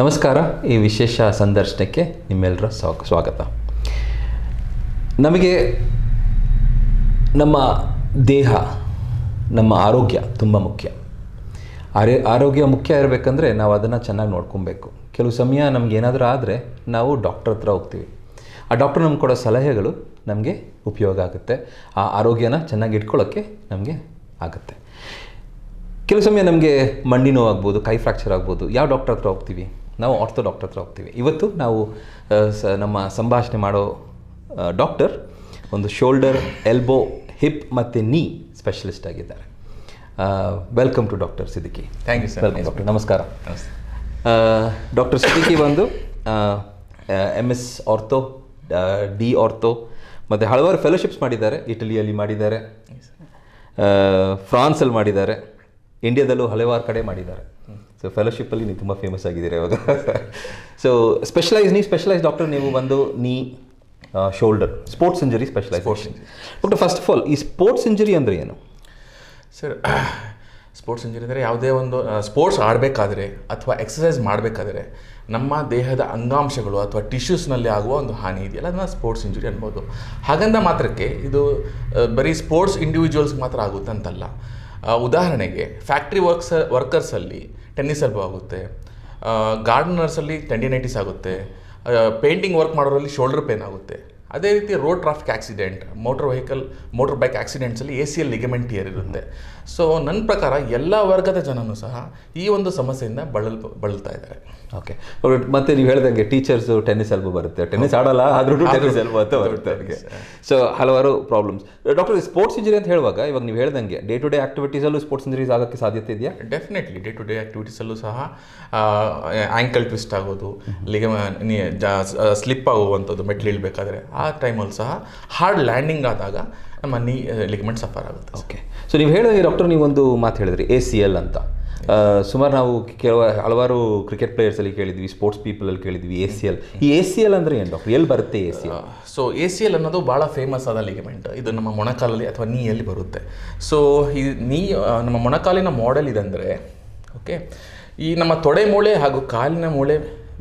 ನಮಸ್ಕಾರ, ಈ ವಿಶೇಷ ಸಂದರ್ಶನಕ್ಕೆ ನಿಮ್ಮೆಲ್ಲರ ಸ್ವಾಗ, ಸ್ವಾಗತ. ನಮಗೆ ನಮ್ಮ ದೇಹ, ನಮ್ಮ ಆರೋಗ್ಯ ತುಂಬ ಮುಖ್ಯ. ಆರೇ, ಆರೋಗ್ಯ ಮುಖ್ಯ ಇರಬೇಕಂದ್ರೆ ನಾವು ಅದನ್ನು ಚೆನ್ನಾಗಿ ನೋಡ್ಕೊಬೇಕು. ಕೆಲವು ಸಮಯ ನಮ್ಗೆ ಏನಾದರೂ ಆದರೆ ನಾವು ಡಾಕ್ಟರ್ ಹತ್ರ ಹೋಗ್ತೀವಿ. ಆ ಡಾಕ್ಟರ್ ನಮ್ಗೆ ಕೊಡೋ ಸಲಹೆಗಳು ನಮಗೆ ಉಪಯೋಗ ಆಗುತ್ತೆ. ಆ ಆರೋಗ್ಯನ ಚೆನ್ನಾಗಿ ಇಟ್ಕೊಳ್ಳೋಕ್ಕೆ ನಮಗೆ ಆಗುತ್ತೆ. ಕೆಲವು ಸಮಯ ನಮಗೆ ಮಂಡಿ ನೋವು ಆಗ್ಬೋದು ಕೈ ಫ್ರ್ಯಾಕ್ಚರ್ ಆಗ್ಬೋದು. ಯಾವ ಡಾಕ್ಟರ್ ಹತ್ರ ಹೋಗ್ತೀವಿ? ನಾವು ಆರ್ಥೋ ಡಾಕ್ಟರ್ ಹತ್ರ ಹೋಗ್ತೀವಿ. ಇವತ್ತು ನಾವು ನಮ್ಮ ಸಂಭಾಷಣೆ ಮಾಡೋ ಡಾಕ್ಟರ್ ಒಂದು ಶೋಲ್ಡರ್ ಎಲ್ಬೋ ಹಿಪ್ ಮತ್ತು ನೀ ಸ್ಪೆಷಲಿಸ್ಟ್ ಆಗಿದ್ದಾರೆ. Welcome to doctor Siddiqui thank you sir welcome doctor ನಮಸ್ಕಾರ. ಡಾಕ್ಟರ್ ಸಿದ್ದಿಕಿ ಬಂದು M S ortho D ortho ಮತ್ತು ಹಲವಾರು ಫೆಲೋಶಿಪ್ಸ್ ಮಾಡಿದ್ದಾರೆ. ಇಟಲಿಯಲ್ಲಿ ಮಾಡಿದ್ದಾರೆ. ಫ್ರಾನ್ಸಲ್ಲಿ ಮಾಡಿದ್ದಾರೆ. ಇಂಡಿಯಾದಲ್ಲೂ ಹಲವಾರು ಕಡೆ ಮಾಡಿದ್ದಾರೆ. ಸೊ ಫೆಲೋಶಿಪ್ಪಲ್ಲಿ ನೀವು ತುಂಬ ಫೇಮಸ್ ಆಗಿದ್ದೀರಾ ಇವಾಗ? So specialise knee specialise doctor ನೀವು ಬಂದು knee shoulder sports injury specialise doctor first of all ಈ ಸ್ಪೋರ್ಟ್ಸ್ ಇಂಜುರಿ ಅಂದರೆ ಏನು? ಸರ್ ಸ್ಪೋರ್ಟ್ಸ್ ಇಂಜುರಿ ಅಂದರೆ ಯಾವುದೇ ಒಂದು ಸ್ಪೋರ್ಟ್ಸ್ ಆಡಬೇಕಾದ್ರೆ ಅಥವಾ ಎಕ್ಸಸೈಸ್ ಮಾಡಬೇಕಾದ್ರೆ ನಮ್ಮ ದೇಹದ ಅಂಗಾಂಶಗಳು ಅಥವಾ ಟಿಶ್ಯೂಸ್ನಲ್ಲಿ ಆಗುವ ಒಂದು ಹಾನಿ ಇದೆಯಲ್ಲ ಅದನ್ನ ಸ್ಪೋರ್ಟ್ಸ್ ಇಂಜುರಿ ಅನ್ಬೋದು. ಹಾಗಂದ ಮಾತ್ರಕ್ಕೆ ಇದು ಬರೀ ಸ್ಪೋರ್ಟ್ಸ್ ಇಂಡಿವಿಜುವಲ್ಸ್ಗೆ ಮಾತ್ರ ಆಗುತ್ತೆ ಅಂತಲ್ಲ ಆ, ಉದಾಹರಣೆಗೆ ಫ್ಯಾಕ್ಟ್ರಿ ವರ್ಕ್ಸ್ ವರ್ಕರ್ಸಲ್ಲಿ ಟೆನ್ನಿಸ್ ಎಲ್ಬೋ ಆಗುತ್ತೆ ಗಾರ್ಡನರ್ಸಲ್ಲಿ ಟೆಂಡಿನೈಟಿಸ್ ಆಗುತ್ತೆ ಪೇಂಟಿಂಗ್ ವರ್ಕ್ ಮಾಡೋರಲ್ಲಿ ಶೋಲ್ಡರ್ ಪೇನ್ ಆಗುತ್ತೆ. ಅದೇ ರೀತಿ road traffic accident motor vehicle motor bike ಆಕ್ಸಿಡೆಂಟ್ಸಲ್ಲಿ A C L ligament tear ಇರುತ್ತೆ ಸೊ ನನ್ನ ಪ್ರಕಾರ ಎಲ್ಲ ವರ್ಗದ ಜನನೂ ಸಹ ಈ ಒಂದು ಸಮಸ್ಯೆಯಿಂದ ಬಳಲ್ ಬಳಲ್ತಾ ಇದ್ದಾರೆ. ಓಕೆ ಮತ್ತೆ ನೀವು ಹೇಳ್ದಂಗೆ ಟೀಚರ್ಸ್ ಟೆನ್ನಿಸ್ ಎಲ್ಬು ಬರುತ್ತೆ. ಟೆನ್ನಿಸ್ ಆಡಲ್ಲ ಆದರೂ ಟೆನ್ನಿಸ್ ಎಲ್ಬು ಅಂತ ಬರುತ್ತೆ ಅವ್ರಿಗೆ. ಸೊ ಹಲವಾರು ಪ್ರಾಬ್ಲಮ್ಸ್ ಡಾಕ್ಟರ್ ಸ್ಪೋರ್ಟ್ಸ್ ಇಂಜಿನಿಯರ್ ಅಂತ ಹೇಳುವಾಗ ಇವಾಗ ನೀವು ಹೇಳ್ದಂಗೆ ಡೇ ಟು ಡೇ ಆಕ್ಟಿವಿಟೀಸಲ್ಲೂ ಸ್ಪೋರ್ಟ್ಸ್ ಇಂಜರೀಸ್ ಆಗೋಕ್ಕೆ ಸಾಧ್ಯತೆ ಇದೆಯಾ? ಡೆಫಿನೆಟ್ಲಿ ಡೇ ಟು ಡೇ ಆಕ್ಟಿವಿಟೀಸಲ್ಲೂ ಸಹ ಆ್ಯಂಕಲ್ ಟ್ವಿಸ್ಟ್ ಆಗೋದು ಲಿಗಮ ಸ್ಲಿಪ್ ಆಗುವಂಥದ್ದು ಮೆಟ್ಲು ಇಳಬೇಕಾದ್ರೆ ಆ ಟೈಮಲ್ಲಿ ಸಹ ಹಾರ್ಡ್ ಲ್ಯಾಂಡಿಂಗ್ ಆದಾಗ ನಮ್ಮ ನೀ ಲಿಗಮೆಂಟ್ ಸಫರ್ ಆಗುತ್ತೆ. ಓಕೆ ಸೊ ನೀವು ಹೇಳಿದ್ರೆ ಡಾಕ್ಟರ್ ನೀವೊಂದು ಮಾತು ಹೇಳಿದ್ರಿ ಎ ಸಿ ಎಲ್ ಅಂತ. ಸುಮಾರು ನಾವು ಕೆಲವು ಹಲವಾರು ಕ್ರಿಕೆಟ್ ಪ್ಲೇಯರ್ಸಲ್ಲಿ ಕೇಳಿದ್ವಿ ಸ್ಪೋರ್ಟ್ಸ್ ಪೀಪಲಲ್ಲಿ ಕೇಳಿದ್ವಿ ಎ ಸಿ ಎಲ್ ಈ ಎ ಸಿ ಎಲ್ ಅಂದರೆ ಏನು ಡಾಕ್ಟರ್ ಎಲ್ಲಿ ಬರುತ್ತೆ A C L so A C L ಅನ್ನೋದು ಭಾಳ ಫೇಮಸ್ ಆದ ಲಿಗಮೆಂಟ್ ಇದು ನಮ್ಮ ಮೊಣಕಾಲಲ್ಲಿ ಅಥವಾ ನೀಯಲ್ಲಿ ಬರುತ್ತೆ. ಸೊ ಈ ನೀ ನಮ್ಮ ಮೊಣಕಾಲಿನ ಮಾಡೆಲ್ ಇದೆ ಅಂದರೆ ಓಕೆ ಈ ನಮ್ಮ ತೊಡೆ ಮೂಳೆ ಹಾಗೂ ಕಾಲಿನ ಮೂಳೆ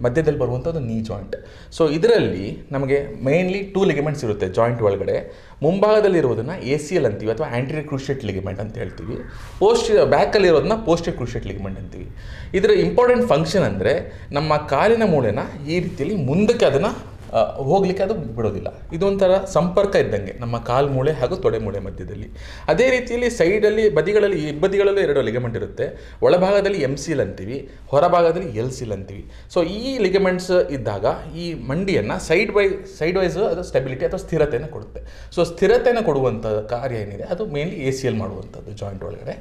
ಮಧ್ಯದಲ್ಲಿ ಬರುವಂಥದ್ದು ನೀ ಜಾಯಿಂಟ್ ಸೊ ಇದರಲ್ಲಿ ನಮಗೆ ಮೇನ್ಲಿ ಟೂ ಲಿಗಮೆಂಟ್ಸ್ ಇರುತ್ತೆ ಜಾಯಿಂಟ್ ಒಳಗಡೆ. ಮುಂಭಾಗದಲ್ಲಿ ಇರೋದನ್ನು ಎ ಸಿ ಎಲ್ ಅಂತೀವಿ ಅಥವಾ ಆ್ಯಂಟ್ರಿ ಕ್ರೂಷಿಯೇಟ್ ಲಿಗಮೆಂಟ್ ಅಂತ ಹೇಳ್ತೀವಿ. ಪೋಸ್ಟ್ ಬ್ಯಾಕಲ್ಲಿ ಇರೋದನ್ನ ಪೋಸ್ಟೆ ಕ್ರೂಷಿಯೇಟ್ ಲಿಗಮೆಂಟ್ ಅಂತೀವಿ. ಇದರ ಇಂಪಾರ್ಟೆಂಟ್ ಫಂಕ್ಷನ್ ಅಂದರೆ ನಮ್ಮ ಕಾಲಿನ ಮೂಳೆನ ಈ ರೀತಿಯಲ್ಲಿ ಮುಂದಕ್ಕೆ ಅದನ್ನು ಹೋಗ್ಲಿಕ್ಕೆ ಅದು ಬಿಡೋದಿಲ್ಲ. ಇದೊಂಥರ ಸಂಪರ್ಕ ಇದ್ದಂಗೆ ನಮ್ಮ ಕಾಲು ಮೂಳೆ ಹಾಗೂ ತೊಡೆ ಮೂಳೆ ಮಧ್ಯದಲ್ಲಿ. ಅದೇ ರೀತಿಯಲ್ಲಿ ಸೈಡಲ್ಲಿ ಬದಿಗಳಲ್ಲಿ ಈ ಬದಿಗಳಲ್ಲೂ ಎರಡು ಲಿಗಮೆಂಟ್ ಇರುತ್ತೆ. ಒಳಭಾಗದಲ್ಲಿ ಎಂ ಸಿಲ್ ಅಂತೀವಿ, ಹೊರಭಾಗದಲ್ಲಿ ಎಲ್ ಸಿಲ್ ಅಂತೀವಿ. ಸೊ ಈ ಲಿಗಮೆಂಟ್ಸ್ ಇದ್ದಾಗ ಈ ಮಂಡಿಯನ್ನು ಸೈಡ್ ಬೈ ಸೈಡ್ ವೈಸ್ ಅದು ಸ್ಟೆಬಿಲಿಟಿ ಅಥವಾ ಸ್ಥಿರತೆಯನ್ನು ಕೊಡುತ್ತೆ. ಸೊ ಸ್ಥಿರತೆಯನ್ನು ಕೊಡುವಂಥ ಕಾರ್ಯ ಏನಿದೆ? ಅದು ಮೇನ್ಲಿ ಎ ಸಿ ಎಲ್ ಮಾಡುವಂಥದ್ದು ಜಾಯಿಂಟ್ ಒಳಗಡೆ.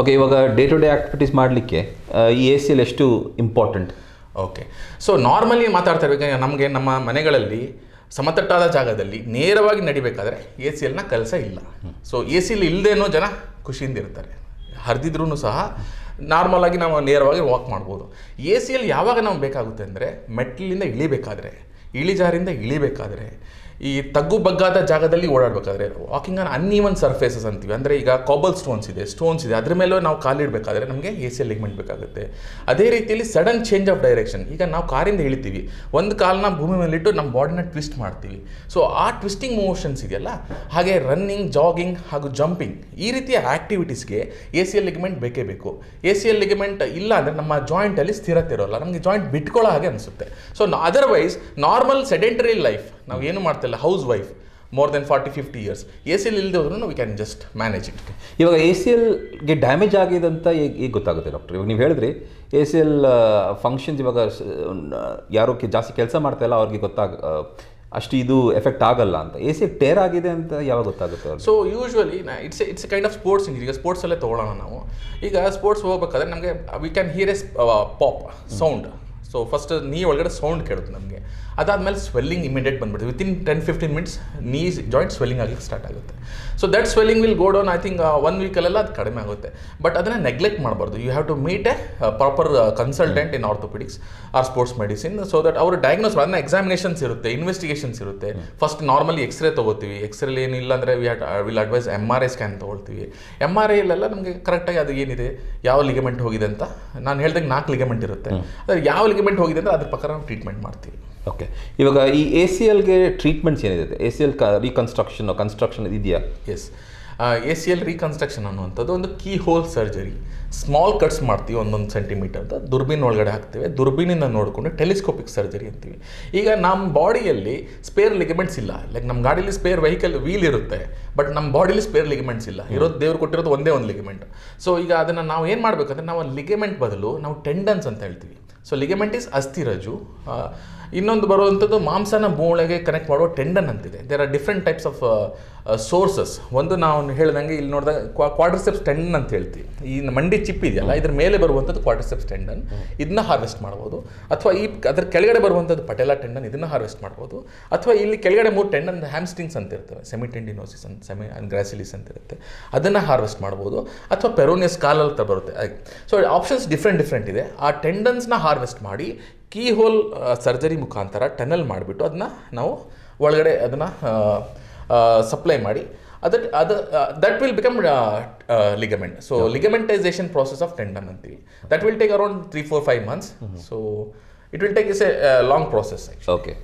ಓಕೆ ಇವಾಗ ಡೇ ಟು ಡೇ ಆಕ್ಟಿವಿಟೀಸ್ ಮಾಡಲಿಕ್ಕೆ ಈ ಎ ಸಿ ಎಲ್ ಎಷ್ಟು ಇಂಪಾರ್ಟೆಂಟ್ ಓಕೆ ಸೊ ನಾರ್ಮಲಿ ಮಾತಾಡ್ತಾ ಇರ್ಬೇಕು ನಮಗೆ ನಮ್ಮ ಮನೆಗಳಲ್ಲಿ ಸಮತಟ್ಟಾದ ಜಾಗದಲ್ಲಿ ನೇರವಾಗಿ ನಡಿಬೇಕಾದ್ರೆ ಎ ಸಿ ಎಲ್ನ ಕೆಲಸ ಇಲ್ಲ. ಸೊ ಎ ಸಿಲಿ ಇಲ್ಲದೇನೋ ಜನ ಖುಷಿಯಿಂದ ಇರ್ತಾರೆ. ಹರಿದಿದ್ರೂ ಸಹ ನಾರ್ಮಲಾಗಿ ನಾವು ನೇರವಾಗಿ ವಾಕ್ ಮಾಡ್ಬೋದು. ಎ ಸಿಯಲ್ಲಿ ಯಾವಾಗ ನಮ್ಗೆ ಬೇಕಾಗುತ್ತೆ ಅಂದರೆ ಮೆಟ್ಲಿಂದ ಇಳಿಬೇಕಾದ್ರೆ, ಇಳಿಜಾರಿಂದ ಇಳಿಬೇಕಾದ್ರೆ ಈ ತಗ್ಗು ಬಗ್ಗಾದ ಜಾಗದಲ್ಲಿ ಓಡಾಡಬೇಕಾದ್ರೆ ವಾಕಿಂಗ್ ಆನ್ ಅನ್ಈವನ್ ಸರ್ಫೇಸಸ್ ಅಂತೀವಿ. ಅಂದರೆ ಈಗ ಕಾಬಲ್ ಸ್ಟೋನ್ಸ್ ಇದೆ ಸ್ಟೋನ್ಸ್ ಇದೆ. ಅದ್ರ ಮೇಲೂ ನಾವು ಕಾಲಿಡಬೇಕಾದ್ರೆ ನಮಗೆ ಎ ಸಿ ಲಿಗ್ಮೆಂಟ್ ಬೇಕಾಗುತ್ತೆ. ಅದೇ ರೀತಿಯಲ್ಲಿ ಸಡನ್ ಚೇಂಜ್ ಆಫ್ ಡೈರೆಕ್ಷನ್ ಈಗ ನಾವು ಕಾರಿಂದ ಇಳಿತೀವಿ. ಒಂದು ಕಾಲನ್ನ ಭೂಮಿ ಮೇಲಿಟ್ಟು ನಮ್ಮ ಬಾಡಿನ ಟ್ವಿಸ್ಟ್ ಮಾಡ್ತೀವಿ. ಸೊ ಆ ಟ್ವಿಸ್ಟಿಂಗ್ ಮೋಷನ್ಸ್ ಇದೆಯಲ್ಲ? ಹಾಗೆ ರನ್ನಿಂಗ್ ಜಾಗಿಂಗ್ ಹಾಗೂ ಜಂಪಿಂಗ್ ಈ ರೀತಿಯ ಆ್ಯಕ್ಟಿವಿಟೀಸ್ಗೆ ಎ ಸಿ ಎಲ್ ಲಿಗಮೆಂಟ್ ಬೇಕೇ ಬೇಕು. ಎ ಸಿ ಎಲ್ ಲಿಗಮೆಂಟ್ ಇಲ್ಲ ಅಂದರೆ ನಮ್ಮ ಜಾಯಿಂಟಲ್ಲಿ ಸ್ಥಿರತೆ ಇರೋಲ್ಲ. ನಮಗೆ ಜಾಯಿಂಟ್ ಬಿಟ್ಕೊಳ್ಳೋ ಹಾಗೆ ಅನಿಸುತ್ತೆ. So otherwise normal sedentary life ನಾವು ಏನು ಮಾಡ್ತಿಲ್ಲ housewife more than forty fifty years A C L ಇಲ್ಲದೆ ಹೋದ್ರೂ we can just manage it ಇವಾಗ ಎ ಸಿ ಎಲ್ಗೆ ಡ್ಯಾಮೇಜ್ ಆಗಿದೆ ಅಂತ ಈಗ ಈಗ ಗೊತ್ತಾಗುತ್ತೆ ಡಾಕ್ಟರ್ ಇವಾಗ ನೀವು ಹೇಳಿದ್ರಿ ಎ ಸಿ ಎಲ್ ಫಂಕ್ಷನ್ಸ್ ಇವಾಗ ಯಾರೋ ಜಾಸ್ತಿ ಕೆಲಸ ಮಾಡ್ತಾ ಇಲ್ಲ ಅವ್ರಿಗೆ ಗೊತ್ತಾಗ ಅಷ್ಟು ಇದು ಎಫೆಕ್ಟ್ ಆಗಲ್ಲ ಅಂತ. ಎ ಸಿ ಟೇರ್ ಆಗಿದೆ ಅಂತ ಯಾವಾಗ ಗೊತ್ತಾಗುತ್ತೆ so usually it's it's kind of sports injury ಈಗ ಸ್ಪೋರ್ಟ್ಸಲ್ಲೇ ತೊಗೊಳ್ಳೋಣ ನಾವು. ಈಗ ಸ್ಪೋರ್ಟ್ಸ್ ಹೋಗ್ಬೇಕಾದ್ರೆ ನಮಗೆ we can hear a pop sound so first knee ಒಳಗಡೆ ಸೌಂಡ್ ಕೇಳುತ್ತೆ ನಮಗೆ. ಅದಾದಮೇಲೆ ಸ್ವೆಲ್ಲಿಂಗ್ ಇಮಿಡಿಯೇಟ್ ಬಂದ್ಬಿಡುತ್ತೆ within ten fifteen minutes knees joint swelling ಆಗಲಿಕ್ಕೆ ಸ್ಟಾರ್ಟ್ ಆಗುತ್ತೆ. So that swelling will go down I think one ವೀಕಲ್ಲೆಲ್ಲ ಅದು ಕಡಿಮೆ ಆಗುತ್ತೆ. ಬಟ್ ಅದನ್ನು ನೆಗ್ಲೆಕ್ಟ್ ಮಾಡಬಾರ್ದು. You have to meet a proper consultant in orthopaedics or sports medicine so that ಅವರು diagnose ಅದನ್ನ examinations ಇರುತ್ತೆ ಇನ್ವೆಸ್ಟಿಗೇಷನ್ಸ್ ಇರುತ್ತೆ. ಫಸ್ಟ್ ನಾರ್ಮಲಿ ಎಕ್ಸ್ರೇ ತೊಗೋತೀವಿ. ಎಕ್ಸ್ರೇಲಿ ಏನಿಲ್ಲ ಅಂದರೆ we will advise M R I scan ತೊಗೊಳ್ತೀವಿ. ಎಂ ಆರ್ ಐಲೆಲ್ಲ ನಮಗೆ ಕರೆಕ್ಟಾಗಿ ಅದು ಏನಿದೆ? ಯಾವ ಲಿಗಮೆಂಟ್ ಹೋಗಿದೆ ಅಂತ? ನಾನು ಹೇಳ್ದಂಗೆ ನಾಲ್ಕು ಲಿಗಮೆಂಟ್ ಇರುತ್ತೆ. ಅದ್ರ ಯಾವ ಲಿಗಮೆಂಟ್ ಹೋಗಿದೆ ಅಂದರೆ ಅದ್ರ ಪ್ರಕಾರ ನಾವು ಟ್ರೀಟ್ಮೆಂಟ್ ಮಾಡ್ತೀವಿ. ಓಕೆ ಇವಾಗ ಈ ಎ ಸಿ ಎಲ್ಗೆ ಟ್ರೀಟ್ಮೆಂಟ್ಸ್ ಏನಿದೆ? ಎ ಸಿ ಎಲ್ ಕ ರೀಕನ್ಸ್ಟ್ರಕ್ಷನ್ ಕನ್ಸ್ಟ್ರಕ್ಷನ್ ಇದೆಯಾ? Yes A C L reconstruction ಅನ್ನುವಂಥದ್ದು ಒಂದು key hole surgery small cuts ಮಾಡ್ತೀವಿ ಒಂದೊಂದು ಸೆಂಟಿಮೀಟರ್ದ ದುರ್ಬೀನ್ ಒಳಗಡೆ ಹಾಕ್ತೇವೆ. ದುರ್ಬೀನಿಂದ ನೋಡಿಕೊಂಡು ಟೆಲಿಸ್ಕೋಪಿಕ್ ಸರ್ಜರಿ ಅಂತೀವಿ. ಈಗ ನಮ್ಮ ಬಾಡಿಯಲ್ಲಿ ಸ್ಪೇರ್ ಲಿಗಮೆಂಟ್ಸ್ ಇಲ್ಲ. ಲೈಕ್ ನಮ್ಮ ಗಾಡಿಯಲ್ಲಿ ಸ್ಪೇರ್ ವೆಹಿಕಲ್ ವೀಲ್ ಇರುತ್ತೆ. ಬಟ್ ನಮ್ಮ ಬಾಡಿಲಿ ಸ್ಪೇರ್ ಲಿಗಮೆಂಟ್ಸ್ ಇಲ್ಲ. ಇರೋದು ದೇವ್ರು ಕೊಟ್ಟಿರೋದು ಒಂದೇ ಒಂದು ಲಿಗಮೆಂಟ್ ಸೊ ಈಗ ಅದನ್ನು ನಾವು ಏನು ಮಾಡಬೇಕಂದ್ರೆ ನಾವು ಲಿಗಮೆಂಟ್ ಬದಲು ನಾವು ಟೆಂಡನ್ಸ್ ಅಂತ ಹೇಳ್ತೀವಿ. ಸೊ ಲಿಗಮೆಂಟ್ ಇಸ್ ಅಸ್ಥಿರಜು ಇನ್ನೊಂದು ಬರುವಂಥದ್ದು ಮಾಂಸನ ಮೂಳೆಗೆ ಕನೆಕ್ಟ್ ಮಾಡುವ ಟೆಂಡನ್ ಅಂತಿದೆ. There are different types of sources ಒಂದು ನಾವು ಹೇಳ್ದಂಗೆ ಇಲ್ಲಿ ನೋಡಿದಾಗ ಕ್ವಾಡ್ರಿಸೆಪ್ಸ್ ಟೆಂಡನ್ ಅಂತ ಹೇಳ್ತೀವಿ. ಈ ಮಂಡಿ ಚಿಪ್ ಇದೆಯಲ್ಲ, ಇದ್ರ ಮೇಲೆ ಬರುವಂಥದ್ದು ಕ್ವಾಡ್ರಿಸೆಪ್ಸ್ ಟೆಂಡನ್ ಇದನ್ನ ಹಾರ್ವೆಸ್ಟ್ ಮಾಡ್ಬೋದು. ಅಥವಾ ಈ ಅದ್ರ ಕೆಳಗಡೆ ಬರುವಂಥದ್ದು ಪಟೇಲ ಟೆಂಡನ್ ಇದನ್ನು ಹಾರ್ವೆಸ್ಟ್ ಮಾಡ್ಬೋದು. ಅಥವಾ ಇಲ್ಲಿ ಕೆಳಗಡೆ ಮೂರು ಟೆಂಡನ್ ಹ್ಯಾಮ್ಸ್ಟಿಂಗ್ಸ್ ಅಂತ ಇರ್ತವೆ. ಸೆಮಿ ಟೆಂಡಿನೋಸಿಸ್ ಅಂತ ಸೆಮಿ ಗ್ರಾಸಿಲಿಸ್ ಅಂತ ಇರುತ್ತೆ. ಅದನ್ನು ಹಾರ್ವೆಸ್ಟ್ ಮಾಡ್ಬೋದು. ಅಥವಾ ಪೆರೋನಿಯಸ್ ಕಾಲಲ್ ತ ಬರುತ್ತೆ. ಸೊ ಆಪ್ಷನ್ಸ್ ಡಿಫ್ರೆಂಟ್ ಡಿಫ್ರೆಂಟ್ ಇದೆ. ಆ ಟೆಂಡನ್ಸ್ನ ಹಾರ್ವೆಸ್ಟ್ ಮಾಡಿ ಕೀ ಹೋಲ್ ಸರ್ಜರಿ ಮುಖಾಂತರ ಟನಲ್ ಮಾಡಿಬಿಟ್ಟು ಅದನ್ನ ನಾವು ಒಳಗಡೆ ಅದನ್ನು ಸಪ್ಲೈ ಮಾಡಿ. ಅದ ಅದು that will become ligament so ligamentisation process of tendon ಅಂತೀವಿ. That will take around three four five months so it will take is a long process okay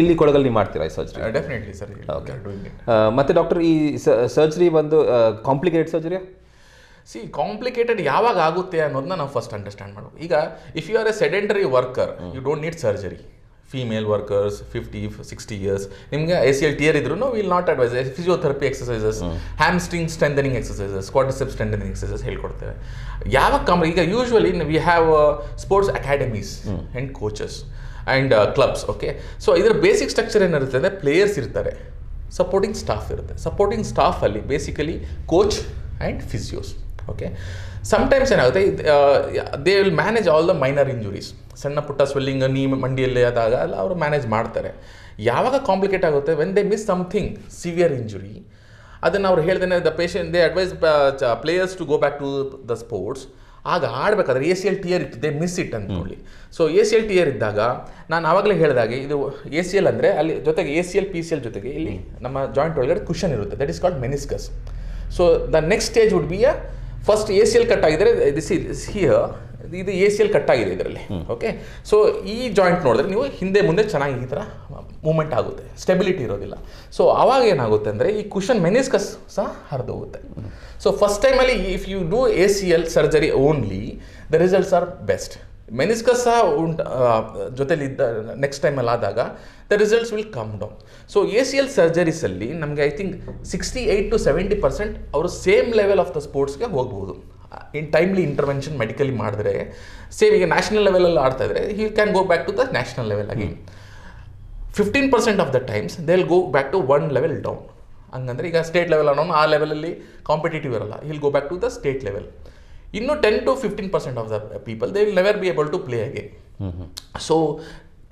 ಇಲ್ಲಿ ಕೊಡಗಲ್ಲಿ ನೀವು ಮಾಡ್ತೀರಾ ಈ ಸರ್ಜರಿ ಡೆಫಿನೆಟ್ಲಿ ಸರ್ ಇಟ್ ಮತ್ತೆ ಡಾಕ್ಟರ್ ಈ surgery ಬಂದು complicated ಸರ್ಜರಿಯಾ ಸಿ ಕಾಂಪ್ಲಿಕೇಟೆಡ್ ಯಾವಾಗ ಆಗುತ್ತೆ ಅನ್ನೋದನ್ನ ನಾವು ಫಸ್ಟ್ ಅಂಡರ್ಸ್ಟ್ಯಾಂಡ್ ಮಾಡಬೇಕು. ಈಗ if you are a sedentary worker you don't need surgery female workers fifty sixty years ನಿಮಗೆ ಎ ಸಿ ಎಲ್ ಟಿಯರ್ ಇದ್ರೂ will not advise physiotherapy exercises hamstring strengthening exercises quadriceps strengthening exercise ಹೇಳ್ಕೊಡ್ತೇವೆ. ಯಾವಾಗ come ಈಗ usually we have sports academies and coaches and clubs okay so ಇದರ basic structure ಏನಿರುತ್ತೆ ಅಂದರೆ players ಇರ್ತಾರೆ. Supporting staff ಇರುತ್ತೆ. Supporting ಸ್ಟಾಫಲ್ಲಿ basically coach and physios okay sometimes ಏನಾಗುತ್ತೆ they will manage all the minor injuries ಸಣ್ಣ ಪುಟ್ಟ swelling ನೀ ಮಂಡಿಯಲ್ಲಿ ಆದಾಗ ಎಲ್ಲ ಅವರು ಮ್ಯಾನೇಜ್ ಮಾಡ್ತಾರೆ. ಯಾವಾಗ ಕಾಂಪ್ಲಿಕೇಟ್ ಆಗುತ್ತೆ? When they miss something severe injury ಅದನ್ನು ಅವ್ರು ಹೇಳ್ದೇನೆ the patient they advise players to go back to the sports ಆಗ ಆಡಬೇಕಾದ್ರೆ ಎ ಸಿ ಎಲ್ ಟಿಯರ್ ಇತ್ತು ದೇ ಮಿಸ್ ಇಟ್ ನೋಡಿ so A C L tear ಇದ್ದಾಗ ನಾನು ಆವಾಗಲೇ ಹೇಳಿದಾಗೆ ಇದು ಎ ಸಿ ಎಲ್ ಅಂದರೆ ಅಲ್ಲಿ ಜೊತೆಗೆ A C L P C L ಜೊತೆಗೆ ಇಲ್ಲಿ ನಮ್ಮ ಜಾಯಿಂಟ್ ಒಳಗಡೆ ಕುಷನ್ ಇರುತ್ತೆ. That is called meniscus so the next stage would be a first A C L cut ಆಗಿದ್ರೆ ದಿಸ್ ಇಸ್ ಹಿಯರ್ ಇದು ಎ ಸಿ ಎಲ್ ಕಟ್ ಆಗಿದೆ ಇದರಲ್ಲಿ. Okay so ಈ ಜಾಯಿಂಟ್ ನೋಡಿದ್ರೆ ನೀವು ಹಿಂದೆ ಮುಂದೆ ಚೆನ್ನಾಗಿ ಈ ಥರ ಮೂಮೆಂಟ್ ಆಗುತ್ತೆ. ಸ್ಟೆಬಿಲಿಟಿ ಇರೋದಿಲ್ಲ. ಸೊ ಆವಾಗ ಏನಾಗುತ್ತೆ ಅಂದರೆ ಈ ಕುಷನ್ ಮೆನಿಸ್ಕಸ್ ಸಹ ಹರಿದೋಗುತ್ತೆ. ಸೊ ಫಸ್ಟ್ ಟೈಮಲ್ಲಿ if you do A C L surgery only the results are best meniscus ಸಹ ಉಂಟ ಜೊತೆಲಿ ಇದ್ದ ನೆಕ್ಸ್ಟ್ ಟೈಮಲ್ಲಿ ಆದಾಗ the results will come down so A C L ಸರ್ಜರೀಸಲ್ಲಿ ನಮಗೆ I think sixty eight to seventy percent ಅವರು same level of the ಸ್ಪೋರ್ಟ್ಸ್ಗೆ ಹೋಗ್ಬೋದು. ಇನ್ ಟೈಮ್ಲಿ ಇಂಟರ್ವೆನ್ಷನ್ ಮೆಡಿಕಲಿ ಮಾಡಿದ್ರೆ ಸೇಮ್ ಈಗ ನ್ಯಾಷನಲ್ ಲೆವೆಲಲ್ಲಿ ಆಡ್ತಾ ಇದ್ರೆ he can go back to the national level ಆಗಿ fifteen percent of the times they will go back to one level down ಹಂಗಂದ್ರೆ ಈಗ ಸ್ಟೇಟ್ ಲೆವೆಲ್ ಅನ್ನೋನು ಆ ಲೆವೆಲಲ್ಲಿ ಕಾಂಪಿಟೇಟಿವ್ ಇರಲ್ಲ. He'll go back to the state level ಇನ್ನು ten to fifteen percent of the people they will never be able to play again so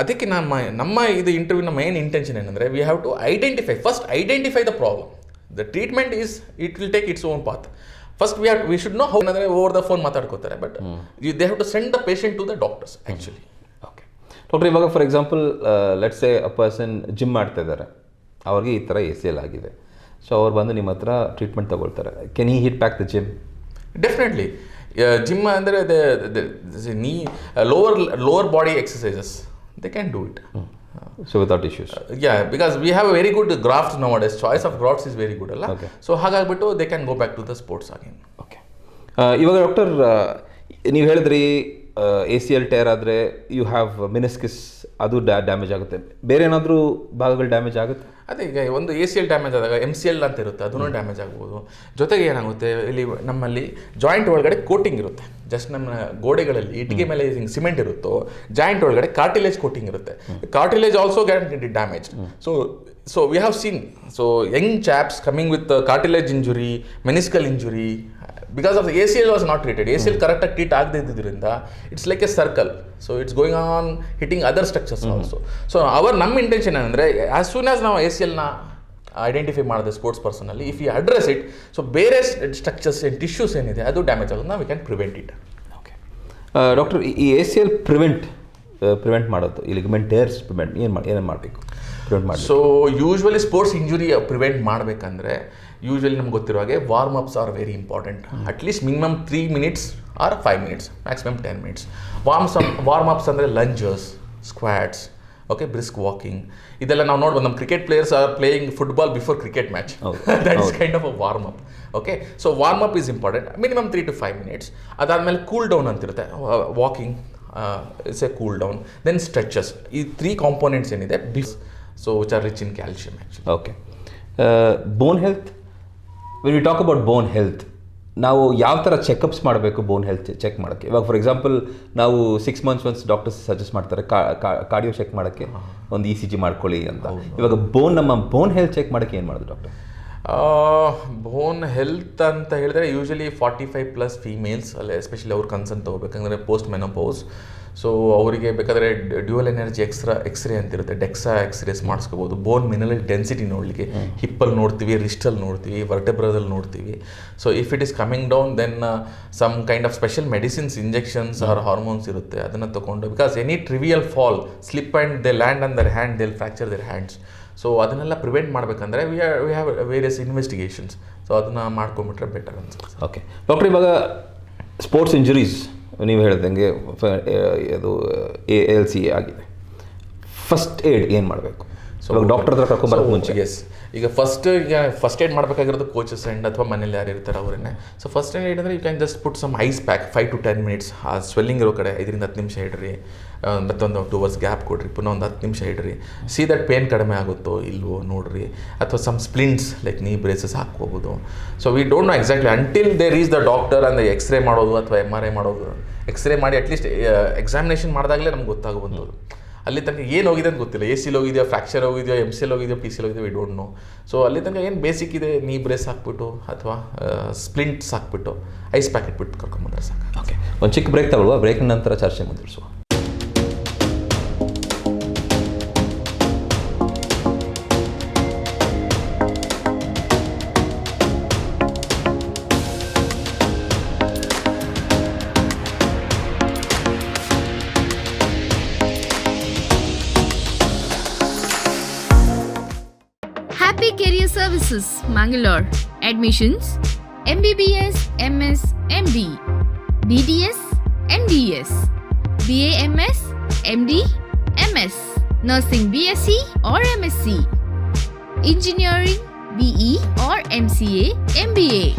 ಅದಕ್ಕೆ ನಮ್ಮ ನಮ್ಮ ಇದು ಇಂಟರ್ವ್ಯೂನ ಮೈನ್ ಇಂಟೆನ್ಷನ್ ಏನಂದರೆ we have to identify first identify the problem the treatment is it will take its own path first we have we should know how ಅಂದರೆ over the phone ಮಾತಾಡ್ಕೋತಾರೆ but you they have to send the patient to the doctors actually okay doctor ಇವಾಗ for example let's a person gym ಮಾಡ್ತಾ ಇದ್ದಾರೆ. ಅವ್ರಿಗೆ ಈ ಥರ A C L ಆಗಿದೆ. So ಅವ್ರು ಬಂದು ನಿಮ್ಮ ಹತ್ರ ಟ್ರೀಟ್ಮೆಂಟ್ ತಗೊಳ್ತಾರೆ. Can he hit back the gym definitely gym ಅಂದರೆ knee lower lower body exercises they can do it so without issues yeah because we have a very good graft nowadays choice of grafts is very good ಅಲ್ಲ. So ಹಾಗಾಗ್ಬಿಟ್ಟು they can go back to the sports ಆಗಿ okay ಇವಾಗ doctor ನೀವು ಹೇಳಿದ್ರಿ A C L tear ಆದರೆ you have meniscus ಅದು damage ಆಗುತ್ತೆ. ಬೇರೆ ಏನಾದರೂ ಭಾಗಗಳು ಡ್ಯಾಮೇಜ್ ಆಗುತ್ತೆ? ಅದೇ ಈಗ ಒಂದು ಎ ಸಿ ಎಲ್ ಡ್ಯಾಮೇಜ್ ಆದಾಗ ಎಂ ಸಿ ಎಲ್ ಅಂತ ಇರುತ್ತೆ ಅದನ್ನು ಡ್ಯಾಮೇಜ್ ಆಗ್ಬೋದು. ಜೊತೆಗೆ ಏನಾಗುತ್ತೆ ಇಲ್ಲಿ ನಮ್ಮಲ್ಲಿ ಜಾಯಿಂಟ್ ಒಳಗಡೆ ಕೋಟಿಂಗ್ ಇರುತ್ತೆ. ಜಸ್ಟ್ ನಮ್ಮ ಗೋಡೆಗಳಲ್ಲಿ ಇಟ್ಟಿಗೆ ಮೇಲೆ ಹಿಂಗೆ ಸಿಮೆಂಟ್ ಇರುತ್ತೋ ಜಾಯಿಂಟ್ ಒಳಗಡೆ ಕಾರ್ಟಿಲೇಜ್ ಕೋಟಿಂಗ್ ಇರುತ್ತೆ. Cartilage also guarantee damage so so we have seen so young chaps coming with cartilage injury meniscal injury because of A C L was not treated A C L ಕರೆಕ್ಟಾಗಿ treat ಆಗದೆ ಇದ್ದಿದ್ದರಿಂದ it's like a circle so it's going on hitting other structures also so our ನಮ್ಮ intention ಏನಂದರೆ as soon as ನಾವು A C ಎಲ್ನ identify ಮಾಡಿದೆ sports ಪರ್ಸನಲ್ಲಿ if you address it so ಬೇರೆ structures ಏನು ಟಿಶ್ಯೂಸ್ ಏನಿದೆ ಅದು ಡ್ಯಾಮೇಜ್ ಆಗೋದನ್ನ we can prevent it okay doctor ಈ A C L prevent prevent ಮಾಡೋದು ಈ ಲಿಗಮೆಂಟ್ ಟೇರ್ಸ್ ಪ್ರಿವೆಂಟ್ ಏನು ಮಾಡಿ ಏನೇನು ಮಾಡಬೇಕು? ಪ್ರಿವೆಂಟ್ ಮಾಡಿ so usually sports injury prevent ಮಾಡಬೇಕಂದ್ರೆ ಯೂಶ್ವಲಿ ನಮ್ಗೆ ಗೊತ್ತಿರೋ ಹಾಗೆ warm ups are very important at least minimum three minutes or five minutes maximum ten minutes warms warm ups ಅಂದರೆ lunges squats okay brisk walking ಇದೆಲ್ಲ ನಾವು ನೋಡ್ಬೋದು ನಮ್ಮ cricket players are playing football before cricket match. That is kind of a warm up okay so warm up is important minimum three to five minutes ಅದಾದಮೇಲೆ cool down ಅಂತಿರುತ್ತೆ. Walking it's a cool down then stretches ಈ three components ಏನಿದೆ? ಬಿಸ್ so are rich in calcium actually. Okay. Uh, bone health. When we talk about bone health, ನಾವು ಯಾವ ಥರ checkups ಮಾಡಬೇಕು bone health check ಮಾಡೋಕ್ಕೆ ಇವಾಗ ಫಾರ್ ಎಕ್ಸಾಂಪಲ್ ನಾವು six months once doctors suggest ಮಾಡ್ತಾರೆ ಕಾರ್ಡಿಯೋ ಚೆಕ್ ಮಾಡೋಕ್ಕೆ ಒಂದು ಇ ಸಿ ಜಿ ಮಾಡ್ಕೊಳ್ಳಿ ಅಂತ ಇವಾಗ ಬೋನ್ ನಮ್ಮ ಬೋನ್ ಹೆಲ್ತ್ ಚೆಕ್ ಮಾಡೋಕ್ಕೆ ಏನು ಮಾಡೋದು ಡಾಕ್ಟರ್ ಬೋನ್ ಹೆಲ್ತ್ ಅಂತ ಹೇಳಿದ್ರೆ usually forty five plus females ಅಲ್ಲ ಎಸ್ಪೆಷಲಿ ಅವ್ರ ಕನ್ಸರ್ನ್ ತೊಗೋಬೇಕಂದ್ರೆ ಪೋಸ್ಟ್ ಮೆನೋಪೋಸ್ ಸೊ ಅವರಿಗೆ ಬೇಕಾದರೆ dual energy X ray X ray ಅಂತಿರುತ್ತೆ ಡೆಕ್ಸಾ ಎಕ್ಸ್ರೇಸ್ ಮಾಡಿಸ್ಕೋಬೋದು. ಬೋನ್ ಮಿನರಲ್ ಡೆನ್ಸಿಟಿ ನೋಡಲಿಕ್ಕೆ ಹಿಪ್ಪಲ್ಲಿ ನೋಡ್ತೀವಿ ರಿಸ್ಟಲ್ಲಿ ನೋಡ್ತೀವಿ ವರ್ಟೆಬ್ರದಲ್ಲಿ ನೋಡ್ತೀವಿ. So if it is coming down then some kind of special medicines injections or hormones ಇರುತ್ತೆ. ಅದನ್ನು ತೊಗೊಂಡು because any trivial fall slip and they land on their hand they'll fracture their hands so ಅದನ್ನೆಲ್ಲ prevent ಮಾಡಬೇಕಂದ್ರೆ we we have various investigations so ಅದನ್ನು ಮಾಡ್ಕೊಂಬಿಟ್ರೆ better ಅನ್ಸುತ್ತೆ okay doctor ಇವಾಗ sports injuries ನೀವು ಹೇಳಿದಂಗೆ ಅದು ಎ ಎಲ್ ಸಿ ಆಗಿದೆ. ಫಸ್ಟ್ ಏಡ್ ಏನು ಮಾಡಬೇಕು? ಸೊ ಡಾಕ್ಟರ್ ಹತ್ರ ಕರ್ಕೊಂಬರೋಕೆ ಮುಂಚೆ. ಎಸ್ ಈಗ ಫಸ್ಟ್ ಈಗ ಫಸ್ಟ್ ಏಡ್ ಮಾಡಬೇಕಾಗಿರೋದು ಕೋಚಸ್ ಆ್ಯಂಡ್ ಅಥವಾ ಮನೇಲಿ ಯಾರು ಇರ್ತಾರೆ ಅವರನ್ನೇ. ಸೊ ಫಸ್ಟ್ ಏಡ್ ಅಂದರೆ you can just put some ice pack five to ten minutes ಆ ಸ್ವೆಲ್ಲಿಂಗ್ ಇರೋ ಕಡೆ ಐದರಿಂದ ಹತ್ತು ನಿಮಿಷ ಇಡ್ರಿ. ಮತ್ತೊಂದು ಟೂ ಅವರ್ಸ್ ಗ್ಯಾಪ್ ಕೊಡ್ರಿ, ಪುನಃ ಒಂದು ಹತ್ತು ನಿಮಿಷ ಇಡ್ರಿ. ಸಿ ದಟ್ ಪೇನ್ ಕಡಿಮೆ ಆಗುತ್ತೋ ಇಲ್ವೋ ನೋಡ್ರಿ. ಅಥವಾ some splints like knee braces ಹಾಕ್ಕೋಬೋದು. So we don't know exactly until they reach the doctor ಅಂದರೆ ಎಕ್ಸ್ರೇ ಮಾಡೋದು ಅಥವಾ ಎಂ ಆರ್ ಐ ಮಾಡೋದು. ಎಕ್ಸ್ರೇ ಮಾಡಿ ಅಟ್ಲೀಸ್ಟ್ ಎಕ್ಸಾಮಿನೇಷನ್ ಮಾಡಿದಾಗಲೇ ನಮ್ಗೆ ಗೊತ್ತಾಗುವಂಥದ್ದು ಅಲ್ಲಿ ತನಕ ಏನು ಹೋಗಿದೆ ಅಂತ ಗೊತ್ತಿಲ್ಲ. ಎ ಸಿಲ್ ಹೋಗಿದೆಯಾ ಫ್ರ್ಯಾಕ್ಚರ್ ಹೋಗಿದೆಯಾ ಎಂ ಸಿಲ್ ಹೋಗಿದೆಯಾ ಪಿ ಸಿಲ್ ಹೋಗಿದೆಯಾ ವಿ ಡೋಂಟ್ ನೋ ಸೊ ಅಲ್ಲಿ ತನಕ ಏನು ಬೇಸಿಕ್ ಇದೆ? ನೀ ಬ್ರೇಸ್ ಹಾಕ್ಬಿಟ್ಟು ಅಥವಾ ಸ್ಪ್ಲಿಂಟ್ಸ್ ಹಾಕ್ಬಿಟ್ಟು ಐಸ್ ಪ್ಯಾಕೆಟ್ ಬಿಟ್ಟು ಕರ್ಕೊಂಬಂದ್ರೆ ಸಾಕು ಓಕೆ ಒಂದು ಚಿಕ್ಕ ಬ್ರೇಕ್ ತಗೊಳ್ಳುವ. ಬ್ರೇಕ್ ನಂತರ ಚರ್ಚೆ ಮುಂದುವರಿಸುವ. Mangalore. Admissions MBBS, MS, MD, BDS, MDS, BAMS, MD, MS, Nursing BSc or MSc, Engineering BE or MCA, MBA,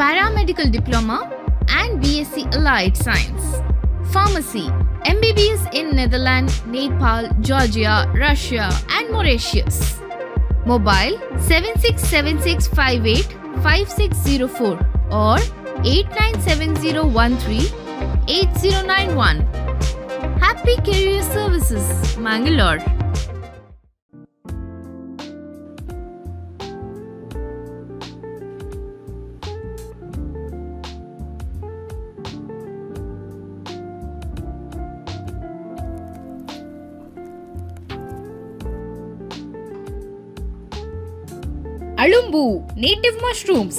Paramedical Diploma and BSc Allied Science, Pharmacy, MBBS in Netherlands, Nepal, Georgia, Russia and Mauritius. Mobile 7676585604 or 8970138091. Happy Career Services, Mangalore. Alumbu native mushrooms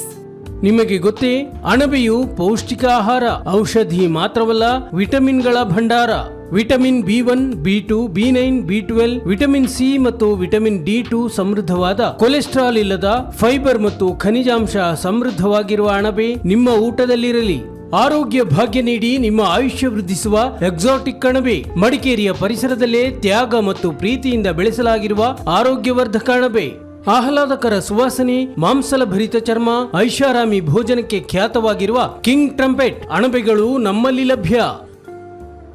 ನಿಮಗೆ ಗೊತ್ತೇ, ಅಣಬೆಯು ಪೌಷ್ಟಿಕ ಆಹಾರ, ಔಷಧಿ ಮಾತ್ರವಲ್ಲ, ವಿಟಮಿನ್ಗಳ ಭಂಡಾರ. Vitamin B one, B two, B nine, B twelve, vitamin C ಮತ್ತು vitamin D two ಸಮೃದ್ಧವಾದ ಕೊಲೆಸ್ಟ್ರಾಲ್ ಇಲ್ಲದ ಫೈಬರ್ ಮತ್ತು ಖನಿಜಾಂಶ ಸಮೃದ್ಧವಾಗಿರುವ ಅಣಬೆ ನಿಮ್ಮ ಊಟದಲ್ಲಿರಲಿ. ಆರೋಗ್ಯ ಭಾಗ್ಯ ನೀಡಿ ನಿಮ್ಮ ಆಯುಷ್ಯ ವೃದ್ಧಿಸುವ ಎಕ್ಸಾಟಿಕ್ ಅಣಬೆ ಮಡಿಕೇರಿಯ ಪರಿಸರದಲ್ಲೇ ತ್ಯಾಗ ಮತ್ತು ಪ್ರೀತಿಯಿಂದ ಬೆಳೆಸಲಾಗಿರುವ ಆರೋಗ್ಯವರ್ಧಕ ಅಣಬೆ. ಆಹ್ಲಾದಕರ ಸುವಾಸನೆ, ಮಾಂಸಲ ಭರಿತ ಚರ್ಮ, ಐಷಾರಾಮಿ ಭೋಜನಕ್ಕೆ ಖ್ಯಾತವಾಗಿರುವ ಕಿಂಗ್ ಟ್ರಂಪೆಟ್ ಅಣಬೆಗಳು ನಮ್ಮಲ್ಲಿ ಲಭ್ಯ.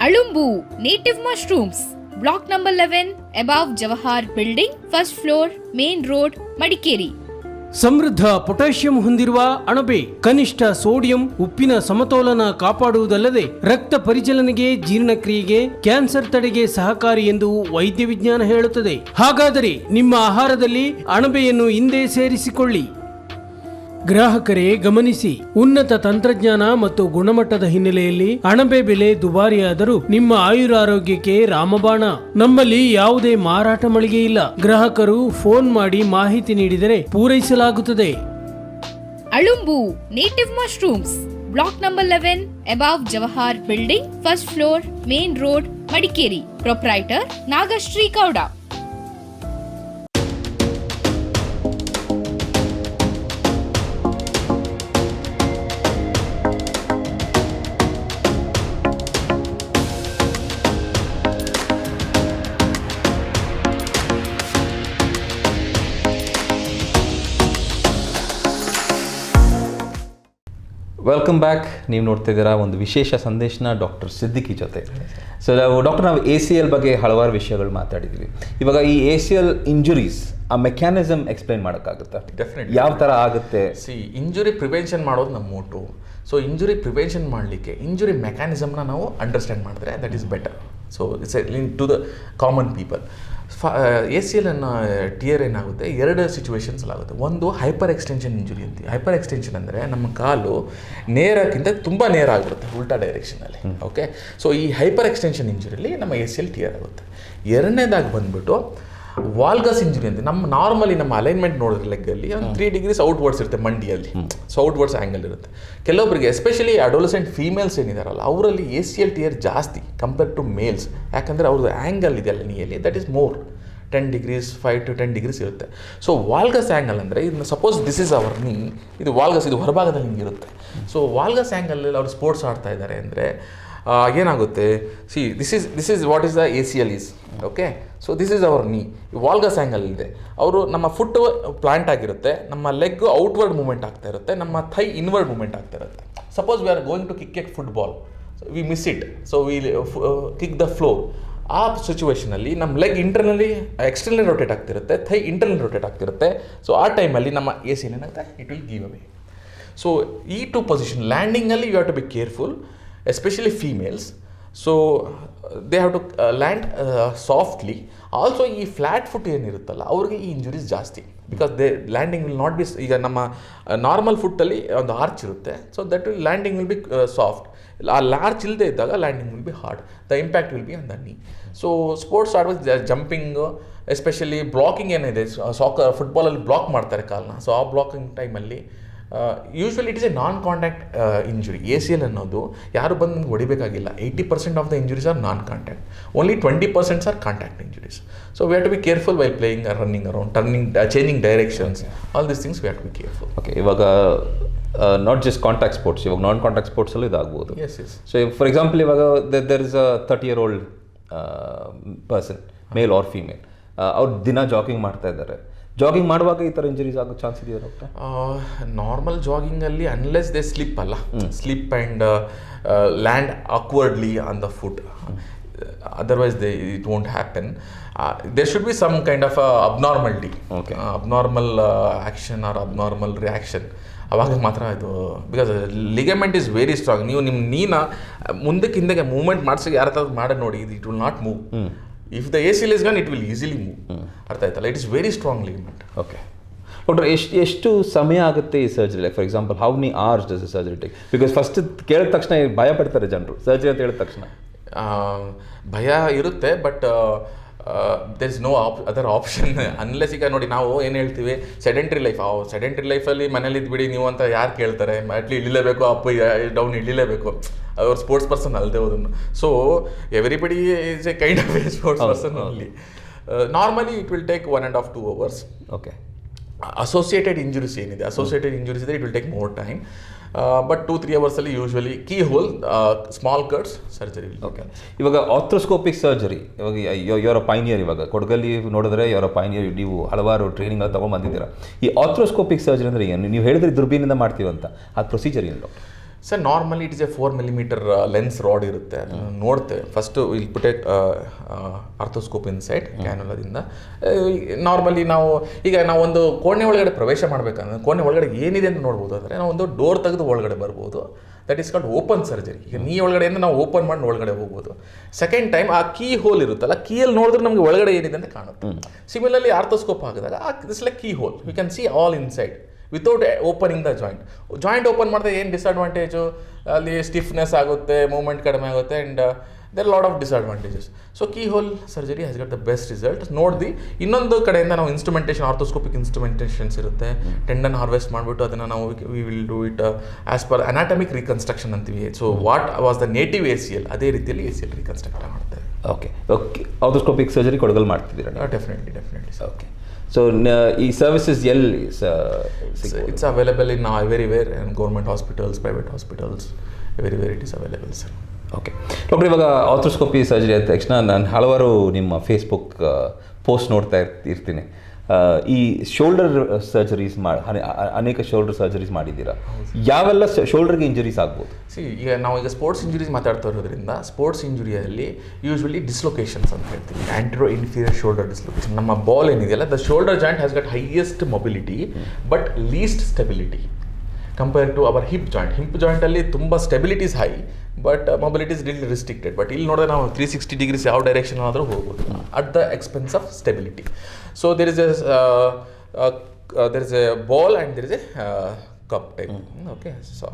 Alumbu native mushrooms block number eleven, above Jawahar building, first floor, main road, Madikeri. ಸಮೃದ್ಧ ಪೊಟ್ಯಾಷಿಯಂ ಹೊಂದಿರುವ ಅಣಬೆ ಕನಿಷ್ಠ ಸೋಡಿಯಂ, ಉಪ್ಪಿನ ಸಮತೋಲನ ಕಾಪಾಡುವುದಲ್ಲದೆ ರಕ್ತ ಪರಿಚಲನೆಗೆ, ಜೀರ್ಣಕ್ರಿಯೆಗೆ, ಕ್ಯಾನ್ಸರ್ ತಡೆಗೆ ಸಹಕಾರಿ ಎಂದು ವೈದ್ಯ ವಿಜ್ಞಾನ ಹೇಳುತ್ತದೆ. ಹಾಗಾದರೆ ನಿಮ್ಮ ಆಹಾರದಲ್ಲಿ ಅಣಬೆಯನ್ನು ಹಿಂದೆ ಸೇರಿಸಿಕೊಳ್ಳಿ. ಗ್ರಾಹಕರೇ ಗಮನಿಸಿ, ಉನ್ನತ ತಂತ್ರಜ್ಞಾನ ಮತ್ತು ಗುಣಮಟ್ಟದ ಹಿನ್ನೆಲೆಯಲ್ಲಿ ಅಣಬೆ ಬೆಲೆ ದುಬಾರಿಯಾದರೂ ನಿಮ್ಮ ಆಯುರಾರೋಗ್ಯಕ್ಕೆ ರಾಮಬಾಣ. ನಮ್ಮಲ್ಲಿ ಯಾವುದೇ ಮಾರಾಟ ಮಳಿಗೆ ಇಲ್ಲ. ಗ್ರಾಹಕರು ಫೋನ್ ಮಾಡಿ ಮಾಹಿತಿ ನೀಡಿದರೆ ಪೂರೈಸಲಾಗುತ್ತದೆ. Alumbu, native mushrooms. Block number eleven, above Jawahar building, first floor, main road, Madikeri. Proprietor Nagashree Gowda. Welcome back ನೀವು ನೋಡ್ತಾ ಇದ್ದೀರಾ ಒಂದು ವಿಶೇಷ ಸಂದೇಶನ ಡಾಕ್ಟರ್ ಸಿದ್ದಿಕಿ ಜೊತೆ. ಸೊ ನಾವು ಡಾಕ್ಟರ್ ನಾವು ಎ ಸಿ ಎಲ್ ಬಗ್ಗೆ ಹಲವಾರು ವಿಷಯಗಳು ಮಾತಾಡಿದ್ವಿ. ಇವಾಗ ಈ ಎ ಸಿ ಎಲ್ ಇಂಜುರೀಸ್ ಆ ಮೆಕ್ಯಾನಿಸಮ್ ಎಕ್ಸ್ಪ್ಲೈನ್ ಮಾಡೋಕ್ಕಾಗುತ್ತಾ? ಡೆಫಿನೆಟ್ ಯಾವ ಥರ ಆಗುತ್ತೆ? ಸಿ ಇಂಜುರಿ ಪ್ರಿವೆನ್ಷನ್ ಮಾಡೋದು ನಮ್ಮ ಮೋಟು ಸೊ ಇಂಜುರಿ ಪ್ರಿವೆನ್ಷನ್ ಮಾಡಲಿಕ್ಕೆ ಇಂಜುರಿ ಮೆಕ್ಯಾನಿಸಮ್ನ ನಾವು ಅಂಡರ್ಸ್ಟ್ಯಾಂಡ್ ಮಾಡಿದ್ರೆ that is better so it's link to the common people A C L ಅನ್ನ ಟಿಯರ್ ಏನಾಗುತ್ತೆ? ಎರಡು ಸಿಚುವೇಶನ್ಸ್ ಆಗುತ್ತೆ. ಒಂದು ಹೈಪರ್ ಎಕ್ಸ್ಟೆನ್ಷನ್ ಇಂಜುರಿ ಅಂತ. ಹೈಪರ್ ಎಕ್ಸ್ಟೆನ್ಷನ್ ಅಂದರೆ ನಮ್ಮ ಕಾಲು ನೇರಕ್ಕಿಂತ ತುಂಬ ನೇರ ಆಗಿರುತ್ತೆ ಉಲ್ಟಾ ಡೈರೆಕ್ಷನಲ್ಲಿ ಓಕೆ ಸೊ ಈ ಹೈಪರ್ ಎಕ್ಸ್ಟೆನ್ಷನ್ ಇಂಜುರಿಲಿ ನಮ್ಮ ಎ ಸಿ ಎಲ್ ಟಿಯರ್ ಆಗುತ್ತೆ. ಎರಡನೇದಾಗಿ ಬಂದ್ಬಿಟ್ಟು ವಾಲ್ಗಸ್ ಇಂಜುರಿ ಅಂತ ನಮ್ಮ ನಾರ್ಮಲಿ ನಮ್ಮ ಅಲೈನ್ಮೆಂಟ್ ನೋಡಿದ್ರೆ ಲೆಗ್ಗಲ್ಲಿ ಒಂದು ತ್ರೀ ಡಿಗ್ರೀಸ್ ಔಟ್ವರ್ಡ್ಸ್ ಇರುತ್ತೆ ಮಂಡಿಯಲ್ಲಿ. ಸೊ ಔಟ್ವರ್ಡ್ಸ್ ಆ್ಯಂಗಲ್ ಇರುತ್ತೆ. ಕೆಲವೊಬ್ಬರಿಗೆ ಎಸ್ಪೆಷಲಿ ಅಡೋಲಸೆಂಟ್ ಫೀಮೇಲ್ಸ್ ಏನಿದಾರಲ್ಲ ಅವರಲ್ಲಿ ಎ ಸಿ ಎಲ್ ಟಿಯರ್ ಜಾಸ್ತಿ ಕಂಪೇರ್ ಟು ಮೇಲ್ಸ್ ಯಾಕಂದರೆ ಅವ್ರದ್ದು ಆ್ಯಂಗಲ್ ಇದೆಯಲ್ಲ ನೀಯಲ್ಲಿ that is more ten degrees five to ten degrees ಇರುತ್ತೆ. ಸೊ ವಾಲ್ಗಸ್ ಆ್ಯಂಗಲ್ ಅಂದರೆ ಇದನ್ನ suppose this is our knee ಇದು ವಾಲ್ಗಸ್ ಇದು ಹೊರಭಾಗದಲ್ಲಿ ಹಿಂಗಿರುತ್ತೆ ಸೊ ವಾಲ್ಗಸ್ ಆ್ಯಂಗಲಲ್ಲಿ ಅವ್ರು ಸ್ಪೋರ್ಟ್ಸ್ ಆಡ್ತಾ ಇದ್ದಾರೆ ಅಂದರೆ ಏನಾಗುತ್ತೆ? See this is this is what is the A C L is okay so this is our knee valgus angle ಇದೆ. ಅವರು ನಮ್ಮ ಫುಟ್ ಪ್ಲಾಂಟ್ ಆಗಿರುತ್ತೆ. ನಮ್ಮ ಲೆಗ್ ಔಟ್ವರ್ಡ್ ಮೂಮೆಂಟ್ ಆಗ್ತಾ ಇರುತ್ತೆ. ನಮ್ಮ ಥೈ ಇನ್ವರ್ಡ್ ಮೂಮೆಂಟ್ ಆಗ್ತಾ ಇರುತ್ತೆ. Suppose we are going to kick at football we miss it so we kick the floor ಆ ಸಿಚುವೇಷನಲ್ಲಿ ನಮ್ಮ ಲೆಗ್ ಇಂಟರ್ನಲಿ ಎಕ್ಸ್ಟರ್ನಲ್ ರೊಟೇಟ್ ಆಗ್ತಿರುತ್ತೆ ಥೈ ಇಂಟರ್ನಲ್ ರೊಟೇಟ್ ಆಗ್ತಿರುತ್ತೆ ಸೊ ಆ ಟೈಮಲ್ಲಿ ನಮ್ಮ ಎ ಸಿ ಏನಾಗುತ್ತೆ it will give away so ಈ two position ಲ್ಯಾಂಡಿಂಗಲ್ಲಿ you have to be careful especially females so they have to land softly also ಈ flat foot ಏನಿರುತ್ತಲ್ಲ, ಅವ್ರಿಗೆ ಈ ಇಂಜುರೀಸ್ ಜಾಸ್ತಿ. Because they landing will not be ಈಗ ನಮ್ಮ normal ಫುಟ್ಟಲ್ಲಿ ಒಂದು ಆರ್ಚ್ ಇರುತ್ತೆ. So that will landing will be soft ಆ ಲಾರ್ಚ್ ಇಲ್ಲದೆ ಇದ್ದಾಗ landing will be hard the impact will be on the knee so sports ಆಡುವಾಗ ಜಂಪಿಂಗು ಎಸ್ಪೆಷಲಿ ಬ್ಲಾಕಿಂಗ್ ಏನಿದೆ. ಸಾಕರ್ ಫುಟ್ಬಾಲಲ್ಲಿ ಬ್ಲಾಕ್ ಮಾಡ್ತಾರೆ ಕಾಲನ್ನ ಸೊ ಆ ಬ್ಲಾಕಿಂಗ್ ಟೈಮಲ್ಲಿ usually it is a non contact injury A C L ಅನ್ನೋದು ಯಾರು ಬಂದು ನಿಮ್ಗೆ ಹೊಡಿಬೇಕಾಗಿಲ್ಲ. Eighty percent of the injuries are non contact only twenty percents are contact injuries so we have to be careful while playing running around turning changing directions all these things we have to be careful okay ಇವಾಗ not just contact sports ಇವಾಗ non contact ಸ್ಪೋರ್ಟ್ಸಲ್ಲೂ ಇದಾಗ್ಬೋದು. Yes yes so for example ಇವಾಗ there is a thirty year old person male or female ಅವ್ರು ದಿನ jogging ಮಾಡ್ತಾ ಇದ್ದಾರೆ. Jogging ಮಾಡುವಾಗ ಈ ಥರ ಇಂಜರೀಸ್ ಆಗೋ ಚಾನ್ಸ್ ಇದೆಯಾ ಡಾಕ್ಟರ್ ನಾರ್ಮಲ್ ಜಾಗಿಂಗಲ್ಲಿ ಅನ್ಲೆಸ್ ದೇ ಸ್ಲಿಪ್ ಅಲ್ಲ. Slip and land awkwardly on the foot otherwise they it won't happen there should be some kind of abnormality okay abnormal action or abnormal reaction ಅವಾಗ ಮಾತ್ರ ಇದು because ligament is very strong ನೀವು ನಿಮ್ಮ ನೀನ ಮುಂದಕ್ಕೆ ಹಿಂದಕ್ಕೆ movement ಮಾಡಿಸಿ ಯಾರ ಹತ್ರ ಮಾಡಿ ನೋಡಿ. ಇದು it will not move if the A C L is gone it will easily move ಅರ್ಥ ಆಯ್ತಲ್ಲ? It is very strong ligament okay doctor ಎಷ್ಟು ಎಷ್ಟು ಸಮಯ ಆಗುತ್ತೆ ಈ surgery like for example how many hours does surgery take because first ಕೇಳಿದ ತಕ್ಷಣ ಭಯ ಪಡ್ತಾರೆ ಜನರು. ಸರ್ಜರಿ ಅಂತ ಹೇಳಿದ ತಕ್ಷಣ. ಭಯ ಇರುತ್ತೆ but there is no app other option unless ಈಗ ನೋಡಿ ನಾವು ಏನು ಹೇಳ್ತೀವಿ? ಸೆಡೆಂಟ್ರಿ ಲೈಫ್ ಆ ಸೆಡೆಂಟ್ರಿ ಲೈಫಲ್ಲಿ ಮನೇಲಿ ಇದ್ಬಿಡಿ ನೀವು ಅಂತ ಯಾರು ಕೇಳ್ತಾರೆ? ಅಟ್ಲಿ ಇಳಿಲೇಬೇಕು ಅಪ್ ಡೌನ್ ಇಳಿಲೇಬೇಕು. ಅವ್ರು ಸ್ಪೋರ್ಟ್ಸ್ ಪರ್ಸನ್ ಅಲ್ಲದೆ ಹೋದನ್ನು so everybody is a kind of a sports person ಅಲ್ಲಿ normally it will take one and half two hours okay associated injuries ಏನಿದೆ? ಅಸೋಸಿಯೇಟೆಡ್ ಇಂಜುರೀಸ್ ಇದೆ it will take more time but two three ಅವರ್ಸಲ್ಲಿ usually key hole small cuts surgery okay ಇವಾಗ arthroscopic surgery ಇವಾಗ your Pioneer ಇವಾಗ. ಕೊಡಗಲ್ಲಿ ನೋಡಿದ್ರೆ ಯುವರ Pioneer ನೀವು ಹಲವಾರು training ತೊಗೊಂಡು ಬಂದಿದ್ದೀರಾ ಈ ಆರ್ಥೋಸ್ಕೋಪಿಕ್ ಸರ್ಜರಿ ಅಂದರೆ ಏನು? ನೀವು ಹೇಳಿದ್ರೆ ದುರ್ಬೀನಿಂದ ಮಾಡ್ತೀವಿ ಅಂತ ಆ ಪ್ರೊಸೀಜರ್ ಏನು? Doctor sir normally it is a four millimetre lens rod ಇರುತ್ತೆ. ಅದನ್ನು ನೋಡ್ತೇವೆ ಫಸ್ಟು ಇಲ್ಲಿ ಪುಟೆ ಅರ್ಥೋಸ್ಕೋಪ್ ಇನ್ಸೈಡ್ ಕ್ಯಾನುಲದಿಂದ. ನಾರ್ಮಲಿ ನಾವು ಈಗ ನಾವು ಒಂದು ಕೋಣೆ ಒಳಗಡೆ ಪ್ರವೇಶ ಮಾಡಬೇಕಂದ್ರೆ ಕೋಣೆ ಒಳಗಡೆ ಏನಿದೆ ಅಂತ ನೋಡ್ಬೋದು. ಅಂದರೆ ನಾವು ಒಂದು ಡೋರ್ ತೆಗೆದು ಒಳಗಡೆ ಬರ್ಬೋದು. That is called open surgery ಈಗ ನೀ ಒಳಗಡೆಯಿಂದ ನಾವು ಓಪನ್ ಮಾಡಿ ಒಳಗಡೆ ಹೋಗ್ಬೋದು. ಸೆಕೆಂಡ್ ಟೈಮ್ ಆ ಕೀ ಹೋಲ್ ಇರುತ್ತಲ್ಲ ಕೀಯಲ್ಲಿ ನೋಡಿದ್ರೆ ನಮಗೆ ಒಳಗಡೆ ಏನಿದೆ ಅಂತ ಕಾಣುತ್ತೆ. Similarly arthroscope ಆಗಿದಾಗ this like key hole we can see all inside without opening the joint joint open ಮಾಡಿದ್ರೆ ಏನು ಡಿಸ್ಅಡ್ವಾಂಟೇಜು ಅಲ್ಲಿ ಸ್ಟಿಫ್ನೆಸ್ ಆಗುತ್ತೆ ಮೂವ್ಮೆಂಟ್ ಕಡಿಮೆ ಆಗುತ್ತೆ and there lot of disadvantages so key hole surgery has got the best result ನೋಡಿದಿ ಇನ್ನೊಂದು ಕಡೆಯಿಂದ ನಾವು instrumentation arthroscopic ಇನ್ಸ್ಟ್ರುಮೆಂಟೇಷನ್ಸ್ ಇರುತ್ತೆ. ಟೆಂಡನ್ ಹಾರ್ವೆಸ್ಟ್ ಮಾಡಿಬಿಟ್ಟು ಅದನ್ನು ನಾವು we will do it as per anatomic reconstruction ಅಂತೀವಿ. So what was the native A C L ಅದೇ ರೀತಿಯಲ್ಲಿ ಎ ಸಿ ಎಲ್ ರೀಕನ್ಸ್ಟ್ರಕ್ಟ್ ಮಾಡ್ತೇವೆ ಓಕೆ ಓಕೆ ಆರ್ಥೋಸ್ಕೋಪಿಕ್ ಸರ್ಜರಿ ಕೊಡಗಲ್ ಮಾಡ್ತಿದ್ದೀರಾ ಡೆಫಿನೆಟ್ಲಿ ಡೆಫಿನೆಟ್ಲಿ ಓಕೆ ಸೊ ಈ ಸರ್ವಿಸಸ್ ಎಲ್ಲಿ it's available in everywhere government hospitals private hospitals everywhere it is available sir okay doctor ಇವಾಗ arthroscopy surgery ಆದ ತಕ್ಷಣ ನಾನು ಹಲವಾರು ನಿಮ್ಮ ಫೇಸ್ಬುಕ್ ಪೋಸ್ಟ್ ನೋಡ್ತಾ ಇರ್ತ- ಇರ್ತೀನಿ. ಈ ಶೋಲ್ಡರ್ ಸರ್ಜರೀಸ್ ಮಾಡಿ ಅನೇಕ ಶೋಲ್ಡರ್ ಸರ್ಜರೀಸ್ ಮಾಡಿದ್ದೀರಾ? ಯಾವೆಲ್ಲ ಶೋಲ್ಡರ್ಗೆ ಇಂಜುರೀಸ್ ಆಗ್ಬೋದು? ಸಿ ಈಗ ನಾವು ಈಗ ಸ್ಪೋರ್ಟ್ಸ್ ಇಂಜುರೀಸ್ ಮಾತಾಡ್ತಾ ಇರೋದ್ರಿಂದ ಸ್ಪೋರ್ಟ್ಸ್ ಇಂಜುರಿಯಲ್ಲಿ ಯೂಶ್ವಲಿ ಡಿಸ್ಲೊಕೇಶನ್ಸ್ ಅಂತ ಹೇಳ್ತೀವಿ. ಆ್ಯಂಟ್ರೋ ಇನ್ಫೀರಿಯರ್ ಶೋಲ್ಡರ್ ಡಿಸ್ಲೊಕೇಶನ್ ನಮ್ಮ ಬಾಲ್ ಏನಿದೆಯಲ್ಲ the shoulder joint has got highest mobility but least stability compare to our hip joint hip ಜಾಯಿಂಟಲ್ಲಿ ತುಂಬ ಸ್ಟೆಬಿಲಿಟೀಸ್ ಹೈ ಬಟ್ ಮೊಬಿಲಿಟೀಸ್ ಡಿಲ್ ರಿಸ್ಟ್ರಿಕ್ಟೆಡ್ ಬಟ್ ಇಲ್ಲಿ ನೋಡಿದ್ರೆ ನಾವು ತ್ರೀ ಸಿಕ್ಸ್ಟಿ ಡಿಗ್ರೀಸ್ ಯಾವ ಡೈರೆಕ್ಷನ್ ಆದರೂ ಹೋಗ್ಬೋದು. At the expense of stability so there is a there is a ball and there is a cup type okay so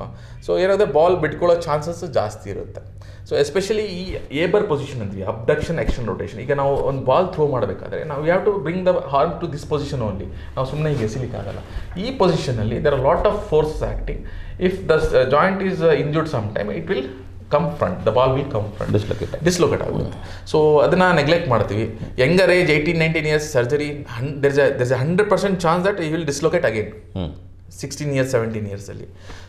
so ಏನಾದರೆ ball ಬಿಟ್ಕೊಳ್ಳೋ chances ಜಾಸ್ತಿ ಇರುತ್ತೆ. ಸೊ ಎಸ್ಪೆಷಲಿ ಈ ಏಬರ್ ಪೊಸಿಷನ್ ಅಂತೀವಿ abduction action rotation ಈಗ ನಾವು ಒಂದು ball throw ಮಾಡಬೇಕಾದ್ರೆ ನಾವು ಯಾವ to bring the arm to this position only ನಾವು ಸುಮ್ಮನೆ ಈಗ ಎಸಿಲಿಕ್ಕಾಗಲ್ಲ ಈ ಪೊಸಿಷನಲ್ಲಿ there are lot of forces acting if the joint is injured some time it will come front the ball will come front dislocate dislocate ಆಗುತ್ತೆ. So ಅದನ್ನು neglect ಮಾಡ್ತೀವಿ. Younger age eighteen nineteen years surgery ಹನ್ there's a hundred percent chance that you will dislocate again sixteen years seventeen ಇಯರ್ಸಲ್ಲಿ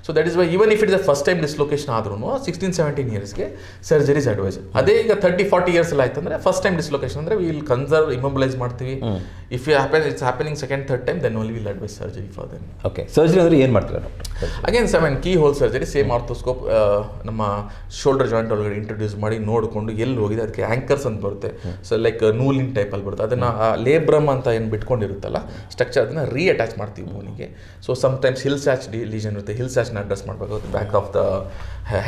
so that is why even if it is first time dislocation ಆದ್ರೂ sixteen seventeen ಇಯರ್ಸ್ಗೆ surgeries advise ಅದೇ ಈಗ thirty forty years ಎಲ್ಲ ಆಯ್ತಂದ್ರೆ first time dislocation ಅಂದ್ರೆ will conserve immobilise ಮಾಡ್ತೀವಿ. If you happen it's happening second third time then only will advise surgery for then okay surgery ಅಂದ್ರೆ ಏನು ಮಾಡ್ತಾರೆ doctor again seven key hole surgery same arthroscope ನಮ್ಮ shoulder joint ಒಳಗಡೆ introduce ಮಾಡಿ ನೋಡಿಕೊಂಡು ಎಲ್ಲಿ ಹೋಗಿದೆ ಅದಕ್ಕೆ ಆ್ಯಂಕರ್ಸ್ ಅಂತ ಬರುತ್ತೆ. ಸೊ ಲೈಕ್ ನೂಲಿನ್ ಟೈಪ್ ಅಲ್ಲಿ ಬರುತ್ತೆ. ಅದನ್ನು ಲೇಬ್ರಮ್ ಅಂತ ಏನು ಬಿಟ್ಕೊಂಡಿರುತ್ತಲ್ಲ ಸ್ಟ್ರಕ್ಚರ್ ಅದನ್ನ ರೀ ಅಟ್ಯಾಚ್ ಮಾಡ್ತೀವಿ ಬೋನಿಗೆ so sometimes Hill Sachs the lesion ಇರುತ್ತೆ. ಹಿಲ್ ಸ್ಯಾಚ್ನ ಅಡ್ರೆಸ್ ಮಾಡಬೇಕು back of the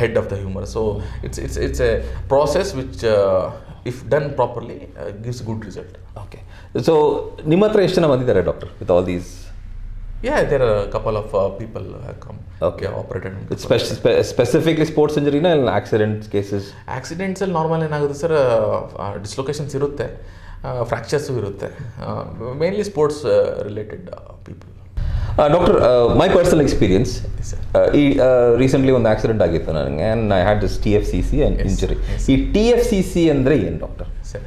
head of the humerus so it's it's it's a process which if done properly gives good result okay so ನಿಮ್ಮ ಹತ್ರ ಎಷ್ಟು ಜನ ಬಂದಿದ್ದಾರೆ doctor with all these yeah there couple of people come okay operated specifically sports ಇಂಜರಿನ ಇಲ್ಲ accidents cases ಆಕ್ಸಿಡೆಂಟ್ಸಲ್ಲಿ normal ಏನಾಗುತ್ತೆ sir dislocations ಇರುತ್ತೆ fractures ಇರುತ್ತೆ. Mainly sports related people doctor my personal experience ಈ ರೀಸೆಂಟ್ಲಿ ಒಂದು ಆಕ್ಸಿಡೆಂಟ್ ಆಗಿತ್ತು ನನಗೆ. And I had this T F C C and injury ಈ ಟಿ ಎಫ್ ಸಿ ಸಿ ಅಂದರೆ ಏನು ಡಾಕ್ಟರ್ ಸರ್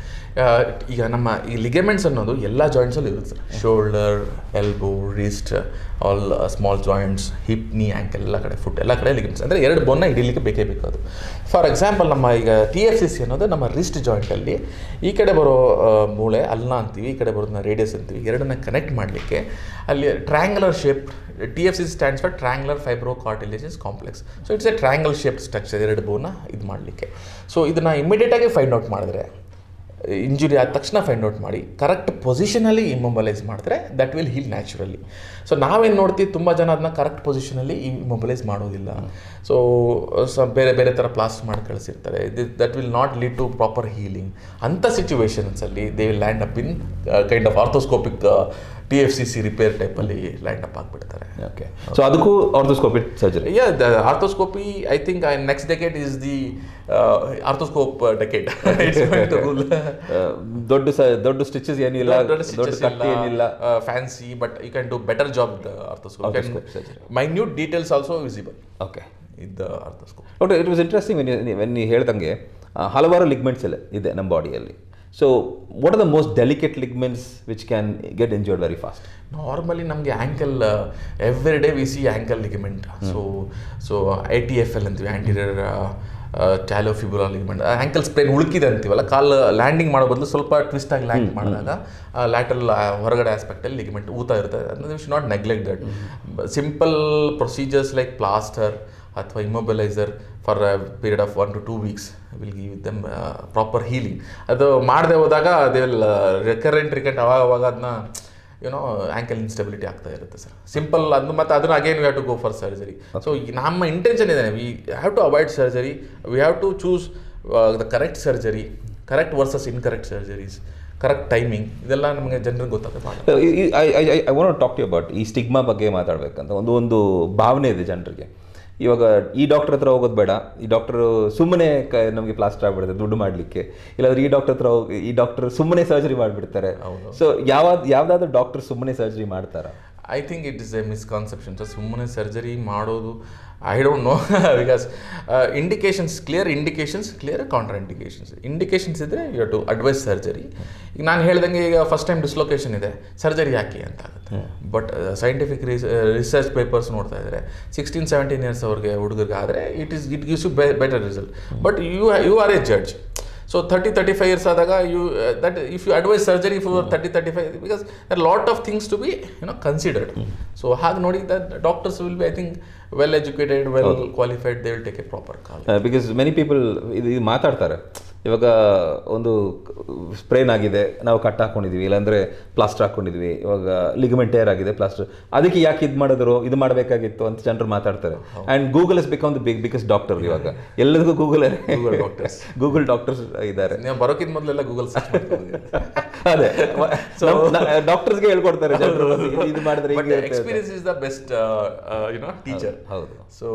ಈಗ ನಮ್ಮ ಈ ಲಿಗಮೆಂಟ್ಸ್ ಅನ್ನೋದು ಎಲ್ಲ ಜಾಯಿಂಟ್ಸಲ್ಲಿ ಇರುತ್ತೆ. Shoulder elbow wrist all small joints hip knee ankle ಎಲ್ಲ ಕಡೆ ಫುಟ್ ಎಲ್ಲ ಕಡೆ ಲಿಗಮೆಂಟ್ಸ್ ಅಂದರೆ ಎರಡು ಬೋನ್ನ ಹಿಡೀಲಿಕ್ಕೆ ಬೇಕೇ ಬೇಕು ಅದು. ಫಾರ್ ಎಕ್ಸಾಂಪಲ್ ನಮ್ಮ ಈಗ ಟಿ ಎಫ್ ಸಿ ಸಿ ಅನ್ನೋದು ನಮ್ಮ ರಿಸ್ಟ್ ಜಾಯಿಂಟಲ್ಲಿ ಈ ಕಡೆ ಬರೋ ಮೂಳೆ ಅಲ್ಲ ಅಂತೀವಿ, ಈ ಕಡೆ ಬರೋದನ್ನ ರೇಡಿಯಸ್ ಅಂತೀವಿ, ಎರಡನ್ನ ಕನೆಕ್ಟ್ ಮಾಡಲಿಕ್ಕೆ ಅಲ್ಲಿ triangular shape T F C stands for triangular fibro cartilages complex so it's a triangle shape structure ಎರಡು ಬೋನ ಇದು ಮಾಡಲಿಕ್ಕೆ ಸೊ ಇದನ್ನು ಇಮಿಡಿಯೇಟಾಗಿ ಫೈಂಡ್ ಔಟ್ ಮಾಡಿದ್ರೆ ಇಂಜುರಿ ಆದ ತಕ್ಷಣ ಫೈಂಡ್ ಔಟ್ ಮಾಡಿ ಕರೆಕ್ಟ್ ಪೊಸಿಷನಲ್ಲಿ ಇಮೊಬಲೈಸ್ ಮಾಡಿದ್ರೆ that will heal naturally so ನಾವೇನು ನೋಡ್ತೀವಿ, ತುಂಬ ಜನ ಅದನ್ನ ಕರೆಕ್ಟ್ ಪೊಸಿಷನಲ್ಲಿ ಇಮೊಬಲೈಸ್ ಮಾಡೋದಿಲ್ಲ. ಸೊ ಸ ಬೇರೆ ಬೇರೆ ಥರ ಪ್ಲಾಸ್ಟ್ ಮಾಡಿ ಕಳಿಸಿರ್ತಾರೆ. That will not lead to proper healing ಅಂಥ ಸಿಚುವೇಶನ್ಸಲ್ಲಿ they will land up in kind of arthroscopic T F C C repair ಟೈಪಲ್ಲಿ ಲ್ಯಾಂಡ್ ಅಪ್ ಆಗಿಬಿಡ್ತಾರೆ ಓಕೆ ಸೊ ಅದಕ್ಕೂ arthroscopy surgery? Yeah the arthroscopy, I think I next decade is the arthroscope uh, decade. it's to rule. ದೊಡ್ಡ ದೊಡ್ಡ stitches ಏನಿಲ್ಲ ದೊಡ್ಡ ಏನಿಲ್ಲ. Fancy but you can do better job the arthroscope. Minute details also visible okay ಇದ್ದ the arthroscope. Okay it was interesting when when ನೀವು ಹೇಳ್ದಂಗೆ ಹಲವಾರು ligaments ಎಲ್ಲ ಇದೆ ನಮ್ಮ ಬಾಡಿಯಲ್ಲಿ so what are the most delicate ligaments which can get injured very fast normally ನಮಗೆ ankle every day we see ankle ligament so so A T F L ಅಂತೀವಿ anterior talofibula ligament ankle sprain ಉಳುಕಿದೆ ಅಂತೀವಲ್ಲ ಕಾಲು landing ಮಾಡೋ ಬದಲು ಸ್ವಲ್ಪ twist ಆಗಿ land ಮಾಡಿದಾಗ ಲ್ಯಾಟಲ್ ಹೊರಗಡೆ ಆಸ್ಪೆಕ್ಟಲ್ಲಿ ಲಿಗ್ಮೆಂಟ್ ಊತ ಇರ್ತದೆ we should not neglect that simple procedures like plaster ಅಥವಾ immobiliser for period of one to two weeks will give them proper healing ಅದು ಮಾಡದೆ ಹೋದಾಗ ಅದೇ ವಿಲ್ ರೆಕರೆಂಟ್ ರಿಕೆಂಟ್ ಅವಾಗ ಅವಾಗ ಅದನ್ನ ಏನೋ ಆ್ಯಂಕಲ್ ಇನ್ಸ್ಟೆಬಿಲಿಟಿ ಆಗ್ತಾ ಇರುತ್ತೆ ಸರ್ ಸಿಂಪಲ್ ಅದು ಮತ್ತು ಅದನ್ನ again we have to go for surgery so ನಮ್ಮ ಇಂಟೆನ್ಷನ್ ಇದೆ we have to avoid surgery we have to choose the correct surgery correct versus incorrect surgeries correct timing ಇದೆಲ್ಲ ನಮಗೆ ಜನರಿಗೆ ಗೊತ್ತಾಗುತ್ತೆ. I I I want talk to about ಈ stigma ಬಗ್ಗೆ ಮಾತಾಡಬೇಕಂತ. ಒಂದು ಒಂದು ಭಾವನೆ ಇದೆ ಜನರಿಗೆ. ಇವಾಗ ಈ ಡಾಕ್ಟರ್ ಹತ್ರ ಹೋಗೋದು ಬೇಡ. ಈ ಡಾಕ್ಟರ್ ಸುಮ್ಮನೆ ಕ ನಮಗೆ ಪ್ಲಾಸ್ಟರ್ ಆಗ್ಬಿಡುತ್ತೆ ದುಡ್ಡು ಮಾಡಲಿಕ್ಕೆ. ಇಲ್ಲಾಂದ್ರೆ ಈ ಡಾಕ್ಟರ್ ಹತ್ರ ಹೋಗಿ ಈ ಡಾಕ್ಟರ್ ಸುಮ್ಮನೆ ಸರ್ಜರಿ ಮಾಡಿಬಿಡ್ತಾರೆ. ಸೊ ಯಾವ ಯಾವುದಾದ್ರೂ ಡಾಕ್ಟರ್ ಸುಮ್ಮನೆ ಸರ್ಜರಿ ಮಾಡ್ತಾರಾ? I think it is a misconception so ಸುಮ್ಮನೆ ಸರ್ಜರಿ ಮಾಡೋದು I don't know because indications clear indications clear contra indications indications ಇದ್ದರೆ ಯು ಟು ಅಡ್ವೈಸ್ ಸರ್ಜರಿ ಈಗ ನಾನು ಹೇಳ್ದಂಗೆ ಈಗ ಫಸ್ಟ್ ಟೈಮ್ ಡಿಸ್ಲೊಕೇಶನ್ ಇದೆ. ಸರ್ಜರಿ ಯಾಕೆ ಅಂತ ಆಗುತ್ತೆ. ಬಟ್ ಸೈಂಟಿಫಿಕ್ ರಿಸರ್ಚ್ ಪೇಪರ್ಸ್ ನೋಡ್ತಾ ಇದ್ದಾರೆ ಸಿಕ್ಸ್ಟೀನ್ ಸೆವೆಂಟೀನ್ ಇಯರ್ಸ್ ಅವ್ರಿಗೆ ಹುಡುಗರಿಗೆ ಆದರೆ it is it gives you better result but you you are a judge so thirty thirty five years ಆದಾಗ you that if you advise surgery for thirty thirty five because there lot of things to be you know considered so ಹಾಗೆ ನೋಡಿ that doctors will be I think well educated well qualified they will take a proper call because many people ಇದು ಮಾತಾಡ್ತಾರೆ. ಇವಾಗ ಒಂದು sprain ಆಗಿದೆ ನಾವು cut ಹಾಕೊಂಡಿದ್ವಿ ಇಲ್ಲಾಂದ್ರೆ plaster ಹಾಕೊಂಡಿದ್ವಿ ಇವಾಗ ಲಿಗಮೆಂಟ್ ಟೇರ್ ಆಗಿದೆ ಪ್ಲಾಸ್ಟರ್. ಅದಕ್ಕೆ ಯಾಕೆ ಇದು ಮಾಡಿದ್ರು? ಇದು ಮಾಡಬೇಕಾಗಿತ್ತು ಅಂತ ಜನರು ಮಾತಾಡ್ತಾರೆ. And Google is become the big biggest doctor ಇವಾಗ. ಎಲ್ಲದಕ್ಕೂ Google Google doctors. Google doctors ಇದ್ದಾರೆ. ಬರೋಕಿದ ಬರೋಕ್ಕಿಂತ ಮೊದಲೆಲ್ಲ ಗೂಗಲ್ ಅದೇ. ಡಾಕ್ಟರ್ಸ್ಗೆ ಹೇಳ್ಕೊಡ್ತಾರೆ ಜನರು ಇದು ಮಾಡಿದ್ರೆ. Experience is the best teacher ಹೌದು. ಸೊ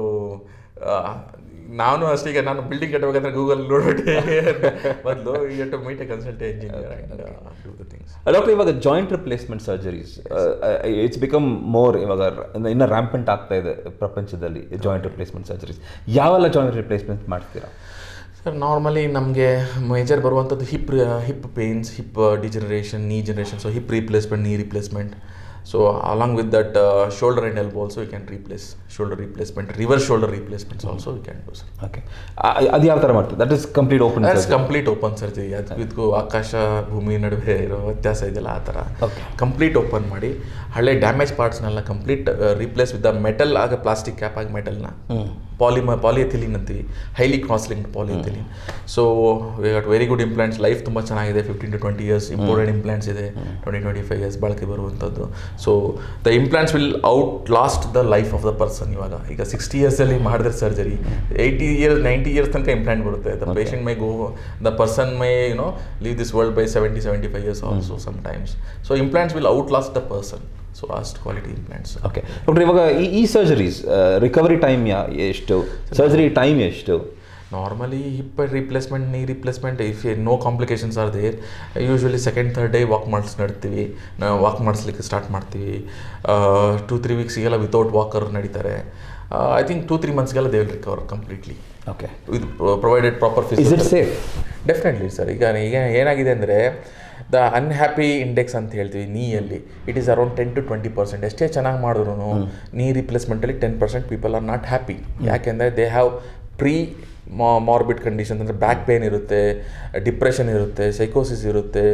ನಾನು ಅಷ್ಟೇ ಈಗ ನಾನು ಬಿಲ್ಡಿಂಗ್ ಕಟ್ಟಬೇಕಂದ್ರೆ ಗೂಗಲ್ ನೋಡ್ಬಿಟ್ಟು ಬದಲು you to meet a consult engineer things doctor ಇವಾಗ joint replacement surgeries it's become more ಇವಾಗ ಇನ್ನ ರ್ಯಾಂಪೆಂಟ್ ಆಗ್ತಾ ಇದೆ ಪ್ರಪಂಚದಲ್ಲಿ ಜಾಯಿಂಟ್ ರಿಪ್ಲೇಸ್ಮೆಂಟ್ ಸರ್ಜರೀಸ್ ಯಾವೆಲ್ಲ ಜಾಯಿಂಟ್ ರಿಪ್ಲೇಸ್ಮೆಂಟ್ ಮಾಡ್ತೀರಾ? ಸರ್ ನಾರ್ಮಲಿ ನಮಗೆ ಮೇಜರ್ ಬರುವಂಥದ್ದು hip hip pains hip degeneration knee generation so hip replacement knee replacement so along with that shoulder and elbow also you can replace shoulder replacement reverse shoulder replacements also we can do sir okay ಅದು ಯಾವ ಥರ ಮಾಡ್ತಾರೆ that is complete open that's complete open surgery ಅದಕ್ಕೂ ಆಕಾಶ ಭೂಮಿ ನಡುವೆ ಇರೋ ವ್ಯತ್ಯಾಸ ಇದೆಯಲ್ಲ ಆ ಥರ. ಕಂಪ್ಲೀಟ್ ಓಪನ್ ಮಾಡಿ ಹಳೆ damage ಪಾರ್ಟ್ಸ್ನೆಲ್ಲ complete replace with the metal ಆಗ ಪ್ಲಾಸ್ಟಿಕ್ ಕ್ಯಾಪ್ ಆಗಿ ಮೆಟಲ್ನ ಪಾಲಿಮ ಪಾಲಿಯಥಿಲಿನ್ ಅಂತೀವಿ. Highly crosslinked polyethylene so got very good implants life ತುಂಬ ಚೆನ್ನಾಗಿದೆ. Fifteen to twenty years important implants ಇದೆ. ಟ್ವೆಂಟಿ ಟ್ವೆಂಟಿ ಫೈವ್ ಇಯರ್ಸ್ ಬಾಳಿಕೆ ಬರುವಂಥದ್ದು. So the implants will outlast the life of the person ಇವಾಗ. ಈಗ ಸಿಕ್ಸ್ಟಿ ಇಯರ್ಸಲ್ಲಿ ಮಾಡಿದ್ರೆ surgery eighty years ninety years ತನಕ ಇಂಪ್ಲಾಂಟ್ ಬರುತ್ತೆ. The patient may go the person may you know leave this world by seventy seventy five years also sometimes so implants will outlast the person so ಅಷ್ಟು quality implants okay doctor ಇವಾಗ ಈ ಈ surgeries recovery time ಯಾ ಎಷ್ಟು? Surgery time ಎಷ್ಟು? Normally hip replacement knee replacement if no complications are there usually second third day walk ಮಾಡಿಸ್ ನಡ್ತೀವಿ walk ಮಾಡಿಸ್ಲಿಕ್ಕೆ start ಮಾಡ್ತೀವಿ ಟೂ ತ್ರೀ ವೀಕ್ಸಿಗೆಲ್ಲ ವಿತೌಟ್ ವಾಕರ್ ನಡೀತಾರೆ. I think two three ಮಂತ್ಸ್ಗೆಲ್ಲ they will recover completely okay ಇದು provided proper fees it safe definitely sir ಈಗ ಈಗ ಏನಾಗಿದೆ ಅಂದರೆ ದ ಅನ್ಹ್ಯಾಪಿ ಇಂಡೆಕ್ಸ್ ಅಂತ ಹೇಳ್ತೀವಿ ನೀಯಲ್ಲಿ. It is around ten to twenty percent ಎಷ್ಟೇ ಚೆನ್ನಾಗಿ ಮಾಡಿದ್ರು knee ರಿಪ್ಲೇಸ್ಮೆಂಟಲ್ಲಿ ten percent people are not happy ಯಾಕೆಂದರೆ they have premorbid condition ಅಂದರೆ ಬ್ಯಾಕ್ ಪೇನ್ ಇರುತ್ತೆ ಡಿಪ್ರೆಷನ್ ಇರುತ್ತೆ ಸೈಕೋಸಿಸ್ ಇರುತ್ತೆ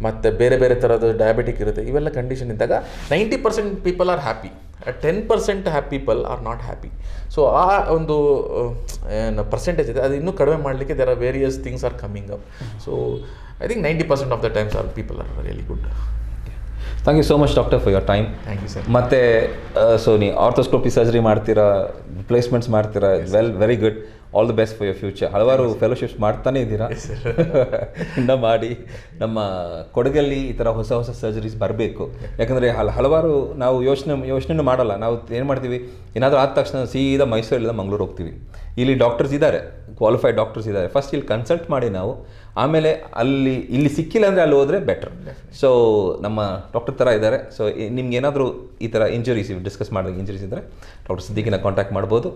ಮತ್ತು ಬೇರೆ ಬೇರೆ ಥರದ ಡಯಾಬಿಟಿಕ್ ಇರುತ್ತೆ ಇವೆಲ್ಲ ಕಂಡೀಷನ್ ಇದ್ದಾಗ ninety percent people are happy ten percent happy people are not happy so ಆ ಒಂದು ಏನು ಪರ್ಸೆಂಟೇಜ್ ಇದೆ ಅದು ಇನ್ನೂ ಕಡಿಮೆ ಮಾಡಲಿಕ್ಕೆ there are various things are coming up so I think ninety percent of the times are people are really good thank you so much doctor for your time thank you sir ಮತ್ತು so ನೀವು arthroscopy surgery ಮಾಡ್ತೀರಾ replacements ಮಾಡ್ತೀರಾ well very good all the best for your future ಹಲವಾರು fellowships ಮಾಡ್ತಾನೆ ಇದ್ದೀರಾ? ಇನ್ನ ಮಾಡಿ. ನಮ್ಮ ಕೊಡಗಲ್ಲಿ ಈ ಥರ ಹೊಸ ಹೊಸ ಸರ್ಜರೀಸ್ ಬರಬೇಕು. ಯಾಕಂದರೆ ಹಲ ಹಲವಾರು ನಾವು ಯೋಚನೆ ಯೋಚನೆ ಮಾಡಲ್ಲ. ನಾವು ಏನು ಮಾಡ್ತೀವಿ? ಏನಾದರೂ ಆದ ತಕ್ಷಣ ಸೀದಾ ಮೈಸೂರಲ್ಲಿ ಮಂಗಳೂರು ಹೋಗ್ತೀವಿ. ಇಲ್ಲಿ ಡಾಕ್ಟರ್ಸ್ ಇದ್ದಾರೆ ಕ್ವಾಲಿಫೈಡ್ ಡಾಕ್ಟರ್ಸ್ ಇದ್ದಾರೆ ಫಸ್ಟ್ ಇಲ್ಲಿ ಕನ್ಸಲ್ಟ್ ಮಾಡಿ ನಾವು. ಆಮೇಲೆ ಅಲ್ಲಿ ಇಲ್ಲಿ ಸಿಕ್ಕಿಲ್ಲ ಅಂದರೆ ಅಲ್ಲಿ ಹೋದರೆ ಬೆಟರ್ ಸೊ ನಮ್ಮ ಡಾಕ್ಟರ್ ಥರ ಇದ್ದಾರೆ ಸೊ ನಿಮ್ಗೆ ಏನಾದರೂ ಈ ಥರ ಇಂಜುರೀಸ್ ಡಿಸ್ಕಸ್ ಮಾಡಿದಾಗ ಇಂಜುರೀಸ್ ಇದ್ದರೆ ಡಾಕ್ಟರ್ ಸಿದ್ದಿಗಿನ ಕಾಂಟ್ಯಾಕ್ಟ್ ಮಾಡ್ಬೋದು.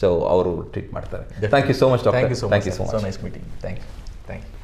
ಸೊ ಅವರು ಟ್ರೀಟ್ ಮಾಡ್ತಾರೆ. Thank you so much doctor thank you so thank much you so much nice meeting thank you thank you